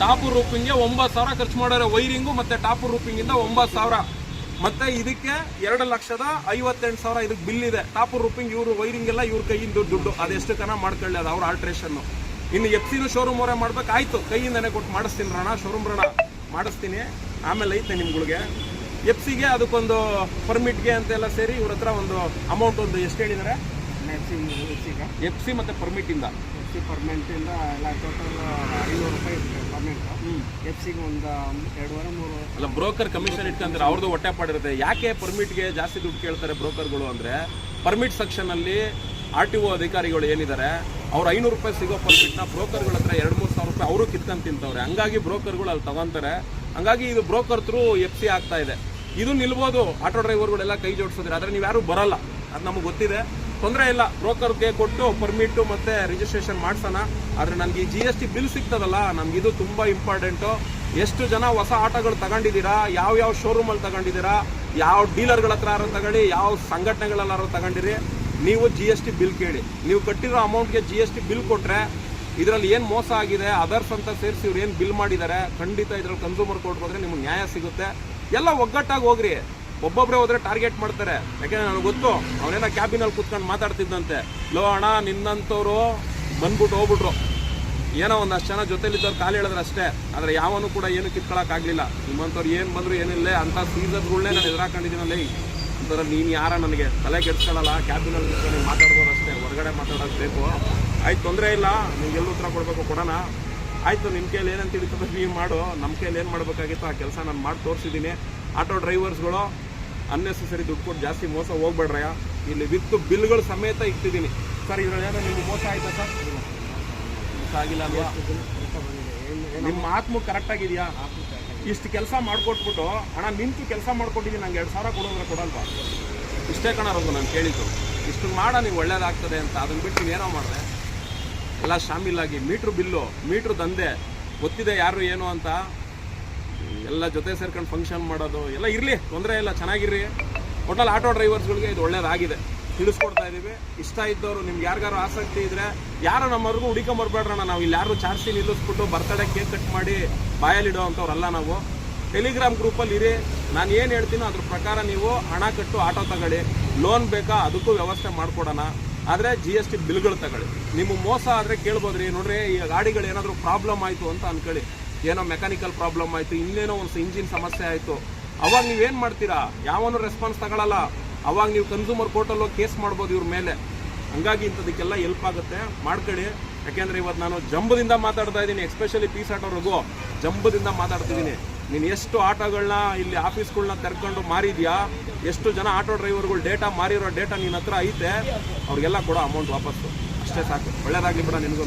ಟಾಪ್ ರೂಪಿಂಗ್ಗೆ ಒಂಬತ್ತು ಸಾವಿರ ಖರ್ಚು ಮಾಡೋರೆ ವೈರಿಂಗು ಮತ್ತೆ ಟಾಪು ರೂಪಿಂಗಿಂದ ಒಂಬತ್ತು ಸಾವಿರ. ಮತ್ತೆ ಇದಕ್ಕೆ ಎರಡು ಲಕ್ಷದ ಐವತ್ತೆಂಟು ಸಾವಿರ ಇದಕ್ಕೆ ಬಿಲ್ ಇದೆ. ಟಾಪು ರೂಪಿಂಗ್ ಇವರು ವೈರಿಂಗ್ ಎಲ್ಲ ಇವ್ರ ಕೈಯಿಂದ ದುಡ್ಡು. ಅದೆಷ್ಟು ಕನ ಮಾಡ್ಕೊಳ್ಳಿ ಅದು ಅವ್ರ ಆಲ್ಟ್ರೇಷನ್ನು ಇನ್ನು ಎಫ್ ಸಿನೂ ಶೋರೂಮ್ ಅವರೇ ಮಾಡ್ಬೇಕು ಆಯ್ತು ಕೈಯಿಂದನೇ ಕೊಟ್ಟು ಮಾಡಿಸ್ತೀನಿ ರಣ ಶೋರೂಮ್ ರಣ. ಮಾಡಿಸ್ತೀನಿ. ಆಮೇಲೆ ಐತೆ ನಿಮ್ಗಳಿಗೆ. ಎಫ್ ಸಿಗೆ ಅದಕ್ಕೊಂದು ಪರ್ಮಿಟ್ಗೆ ಅಂತೆಲ್ಲ ಸೇರಿ ಇವ್ರ ಹತ್ರ ಒಂದು ಅಮೌಂಟ್ ಒಂದು ಎಷ್ಟು ಹೇಳಿದ್ದಾರೆ? ಎಫ್ ಸಿ ಎಫ್ ಸಿಗೆ ಎಫ್ ಸಿ ಮತ್ತು ಪರ್ಮಿಟಿಂದ ಎಫ್ ಸಿ ಪರ್ಮೆಂಟಿಂದ ಎಲ್ಲ ಟೋಟಲ್ ಐನೂರು ರೂಪಾಯಿ ಪರ್ಮಿಟ್ ಎಫ್ ಸಿಗೆ ಒಂದು ಎರಡುವರೆ ಮೂರು ಅಲ್ಲ ಬ್ರೋಕರ್ ಕಮಿಷನ್ ಇಟ್ಕೊಂಡ್ರೆ ಅವ್ರದ್ದು ಹೊಟ್ಟೆ ಪಾಡಿರುತ್ತೆ. ಯಾಕೆ ಪರ್ಮಿಟ್ಗೆ ಜಾಸ್ತಿ ದುಡ್ಡು ಕೇಳ್ತಾರೆ ಬ್ರೋಕರ್ಗಳು ಅಂದರೆ ಪರ್ಮಿಟ್ ಸೆಕ್ಷನಲ್ಲಿ ಆರ್ ಟಿ ಒ ಅಧಿಕಾರಿಗಳು ಏನಿದ್ದಾರೆ ಅವ್ರು ಐನೂರು ರೂಪಾಯಿ ಸಿಗೋ ಪರ್ಮಿಟ್ನ ಬ್ರೋಕರ್ಗಳ ಹತ್ರ ಎರಡು ಮೂರು ಸಾವಿರ ರೂಪಾಯಿ ಅವರು ಕಿತ್ಕೊಂಡು ತಿಂತವ್ರೆ. ಹಂಗಾಗಿ ಬ್ರೋಕರ್ಗಳು ಅಲ್ಲಿ ತಗೊಂತಾರೆ. ಹಂಗಾಗಿ ಇದು ಬ್ರೋಕರ್ ಥ್ರೂ ಎಫ್ ಸಿ ಆಗ್ತಾ ಇದೆ. ಇದು ನಿಲ್ಬೋದು. ಆಟೋ ಡ್ರೈವರ್ಗಳೆಲ್ಲ ಕೈ ಜೋಡಿಸಿದ್ರೆ. ಆದರೆ ನೀವು ಯಾರು ಬರಲ್ಲ. ಅದು ನಮಗೆ ಗೊತ್ತಿದೆ. ತೊಂದರೆ ಇಲ್ಲ. ಬ್ರೋಕರ್ಗೆ ಕೊಟ್ಟು ಪರ್ಮಿಟ್ಟು ಮತ್ತು ರಿಜಿಸ್ಟ್ರೇಷನ್ ಮಾಡ್ಸೋಣ. ಆದರೆ ನನಗೆ ಜಿ ಎಸ್ ಟಿ ಬಿಲ್ ಸಿಗ್ತದಲ್ಲ, ನಮ್ಗೆ ಇದು ತುಂಬ ಇಂಪಾರ್ಟೆಂಟು ಎಷ್ಟು ಜನ ಹೊಸ ಆಟೋಗಳು ತಗೊಂಡಿದ್ದೀರಾ? ಯಾವ ಯಾವ ಶೋರೂಮಲ್ಲಿ ತಗೊಂಡಿದ್ದೀರಾ? ಯಾವ ಡೀಲರ್ಗಳ ಹತ್ರ ಯಾರು ತಗೊಳ್ಳಿ ಯಾವ ಸಂಘಟನೆಗಳಲ್ಲಾರು ತಗೊಂಡಿರಿ? ನೀವು ಜಿ ಎಸ್ ಟಿ ಬಿಲ್ ಕೇಳಿ. ನೀವು ಕಟ್ಟಿರೋ ಅಮೌಂಟ್ಗೆ ಜಿ ಎಸ್ ಟಿ ಬಿಲ್ ಕೊಟ್ಟರೆ ಇದರಲ್ಲಿ ಏನು ಮೋಸ ಆಗಿದೆ? ಅದರ್ಸ್ ಅಂತ ಸೇರಿಸಿ ಇವ್ರು ಏನು ಬಿಲ್ ಮಾಡಿದ್ದಾರೆ? ಖಂಡಿತ ಇದರಲ್ಲಿ ಕನ್ಸೂಮರ್ ಕೋರ್ಟ್ ಹೋದರೆ ನಿಮಗೆ ನ್ಯಾಯ ಸಿಗುತ್ತೆ. ಎಲ್ಲ ಒಗ್ಗಟ್ಟಾಗಿ ಹೋಗ್ರಿ. ಒಬ್ಬೊಬ್ಬರೇ ಹೋದ್ರೆ ಟಾರ್ಗೆಟ್ ಮಾಡ್ತಾರೆ. ಯಾಕೆಂದ್ರೆ ನನಗೆ ಗೊತ್ತು? ಅವನೇನ ಕ್ಯಾಬಿನಲ್ಲಿ ಕುತ್ಕೊಂಡು ಮಾತಾಡ್ತಿದ್ದಂತೆ. ಲೋ ಅಣ್ಣ, ನಿನ್ನಂಥವ್ರು ಬಂದ್ಬಿಟ್ಟು ಹೋಗ್ಬಿಟ್ರು. ಏನೋ ಒಂದಷ್ಟು ಜನ ಜೊತೆಲಿದ್ದವ್ರು ಕಾಲು ಹೇಳಿದ್ರೆ ಅಷ್ಟೇ. ಆದರೆ ಯಾವನು ಕೂಡ ಏನು ಕಿತ್ಕೊಳ್ಳೋಕ್ಕಾಗಲಿಲ್ಲ ನಿಮ್ಮಂಥವ್ರು ಏನು ಬಂದ್ರು ಏನಿಲ್ಲ ಅಂಥ ಸೀಸರ್ಗಳನ್ನೇ ನಾನು ಎದುರಾಕೊಂಡಿದ್ದೀನಲ್ಲ ಒಂಥರ ನೀನು ಯಾರ ನನಗೆ? ತಲೆ ಕೆಡ್ಸ್ಕೊಳ್ಳಲ್ಲ ಕ್ಯಾಬಿನಲ್ಲಿ ಕುತ್ಕೊಂಡು ಮಾತಾಡ್ಬೋದು ಅಷ್ಟೇ. ಹೊರಗಡೆ ಮಾತಾಡೋದು ಬೇಕು. ಆಯ್ತು ತೊಂದರೆ ಇಲ್ಲ. ನಿಮ್ಗೆ ಎಲ್ಲ ಉತ್ತರ ಕೊಡಬೇಕು ಕೊಡೋಣ. ಆಯಿತು ನಿಮ್ಮ ಕೈಯಲ್ಲಿ ಏನಂತ ತಿಳಿತದೆ ನೀವು ಮಾಡು. ನಮ್ಮ ಕೈಯಲ್ಲಿ ಏನು ಮಾಡಬೇಕಾಗಿತ್ತು ಆ ಕೆಲಸ ನಾನು ಮಾಡಿ ತೋರಿಸಿದ್ದೀನಿ ಆಟೋ ಡ್ರೈವರ್ಸ್ಗಳು ಅನ್ನೆಸೆಸರಿ ದುಡ್ಡು ಕೊಟ್ಟು ಜಾಸ್ತಿ ಮೋಸ ಹೋಗ್ಬೇಡ್ರಯ್ಯ. ಇಲ್ಲಿ ವಿತ್ತು ಬಿಲ್ಗಳು ಸಮೇತ ಇಟ್ಟಿದ್ದೀನಿ ಸರ್, ಇದ್ರಲ್ಲಿ ಏನೋ ನಿಮ್ಗೆ ಮೋಸ ಆಯ್ತಾ ಸರ್? ಮೋಸ ಆಗಿಲ್ಲ ಅಲ್ವಾ? ನಿಮ್ಮ ಆತ್ಮ ಕರೆಕ್ಟ್ ಆಗಿದೆಯಾ? ಇಷ್ಟು ಕೆಲಸ ಮಾಡಿಕೊಟ್ಬಿಟ್ಟು ಹಣ ನಿಂತು ಕೆಲಸ ಮಾಡ್ಕೊಟ್ಟಿದ್ದೀನಿ ನಂಗೆ ಎರಡು ಸಾವಿರ ಕೊಡೋದ್ರೆ ಕೊಡಲ್ವಾ? ಇಷ್ಟೇ ಕಣ ನಾನು ಕೇಳಿದ್ದು. ಇಷ್ಟು ಮಾಡ ನೀವು ಒಳ್ಳೇದಾಗ್ತದೆ ಅಂತ. ಅದನ್ನು ಬಿಟ್ಟು ನೀವೇನೋ ಮಾಡಿದೆ? ಎಲ್ಲ ಶಾಮೀಲಾಗಿ, ಮೀಟ್ರ್ ಬಿಲ್ಲು, ಮೀಟ್ರ್ ದಂಧೆ, ಗೊತ್ತಿದೆ ಯಾರು ಏನು ಅಂತ. ಎಲ್ಲ ಜೊತೆ ಸೇರ್ಕೊಂಡು ಫಂಕ್ಷನ್ ಮಾಡೋದು, ಎಲ್ಲ ಇರಲಿ, ತೊಂದರೆ ಇಲ್ಲ, ಚೆನ್ನಾಗಿರ್ರಿ. ಒಟ್ಟಲ್ಲಿ ಆಟೋ ಡ್ರೈವರ್ಸ್ಗಳಿಗೆ ಇದು ಒಳ್ಳೇದಾಗಿದೆ. ತಿಳಿಸ್ಕೊಡ್ತಾ ಇದ್ದೀವಿ ಇಷ್ಟ ಇದ್ದವರು, ನಿಮ್ಗೆ ಯಾರಿಗಾರು ಆಸಕ್ತಿ ಇದ್ರೆ, ಯಾರು ನಮ್ಮವ್ರಿಗೂ ಹುಡಿಕೊಂಬರ್ಬೇಡ್ರಣ ನಾವು ಇಲ್ಲಿ ಯಾರು ಚಾರ್ಜಿ ನಿಲ್ಲಿಸ್ಬಿಟ್ಟು ಬರ್ತಡೇ ಕೇಕ್ ಕಟ್ ಮಾಡಿ ಬಾಯಲ್ಲಿಡೋ ಅಂಥವ್ರಲ್ಲ ನಾವು ಟೆಲಿಗ್ರಾಮ್ ಗ್ರೂಪಲ್ಲಿ ಇರಿ. ನಾನು ಏನು ಹೇಳ್ತೀನೋ ಅದ್ರ ಪ್ರಕಾರ ನೀವು ಹಣ ಕಟ್ಟು ಆಟೋ ತಗೊಳ್ಳಿ. ಲೋನ್ ಬೇಕಾ, ಅದಕ್ಕೂ ವ್ಯವಸ್ಥೆ ಮಾಡಿಕೊಡೋಣ. ಆದರೆ ಜಿ ಎಸ್ ಟಿ ಬಿಲ್ಗಳು ತಗೊಳ್ಳಿ. ನಿಮ್ಮ ಮೋಸ ಆದರೆ ಕೇಳ್ಬೋದ್ರಿ. ನೋಡ್ರಿ ಈ ಗಾಡಿಗಳು ಏನಾದರೂ ಪ್ರಾಬ್ಲಮ್ ಆಯಿತು ಅಂತ ಅನ್ಕೊಳ್ಳಿ. ಏನೋ ಮೆಕ್ಯಾನಿಕಲ್ ಪ್ರಾಬ್ಲಮ್ ಆಯಿತು, ಇನ್ನೇನೋ ಒಂದು ಇಂಜಿನ್ ಸಮಸ್ಯೆ ಆಯಿತು. ಅವಾಗ ನೀವೇನು ಮಾಡ್ತೀರಾ? ಯಾವನು ರೆಸ್ಪಾನ್ಸ್ ತಗೊಳ್ಳಲ್ಲ ಅವಾಗ ನೀವು ಕನ್ಸ್ಯೂಮರ್ ಕೋರ್ಟಲ್ಲಿ ಕೇಸ್ ಮಾಡ್ಬೋದು ಇವ್ರ ಮೇಲೆ. ಹಂಗಾಗಿ ಇಂಥದಕ್ಕೆಲ್ಲ ಹೆಲ್ಪ್ ಆಗುತ್ತೆ. ಮಾಡ್ಕೊಳ್ಳಿ. ಯಾಕೆಂದರೆ ಇವತ್ತು ನಾನು ಜಂಬದಿಂದ ಮಾತಾಡ್ತಾ ಇದ್ದೀನಿ ಎಸ್ಪೆಷಲಿ ಪೀಸ್ ಆಟೋರಿಗೂ ಜಂಬದಿಂದ ಮಾತಾಡ್ತಿದ್ದೀನಿ. ನೀನು ಎಷ್ಟು ಆಟೋಗಳನ್ನ ಇಲ್ಲಿ ಆಫೀಸ್ಗಳನ್ನ ತೆರ್ಕೊಂಡು ಮಾರಿದ್ಯಾ? ಎಷ್ಟು ಜನ ಆಟೋ ಡ್ರೈವರ್ಗಳು ಡೇಟಾ ಮಾರಿರೋ ಡೇಟಾ ನಿನ್ನ ಹತ್ರ ಐತೆ, ಅವ್ರಿಗೆಲ್ಲ ಕೊಡೋ ಅಮೌಂಟ್ ವಾಪಸ್ಸು. ಅಷ್ಟೇ ಸಾಕು. ಒಳ್ಳೇದಾಗಲಿ ಬಿಡ ನಿನಗೂ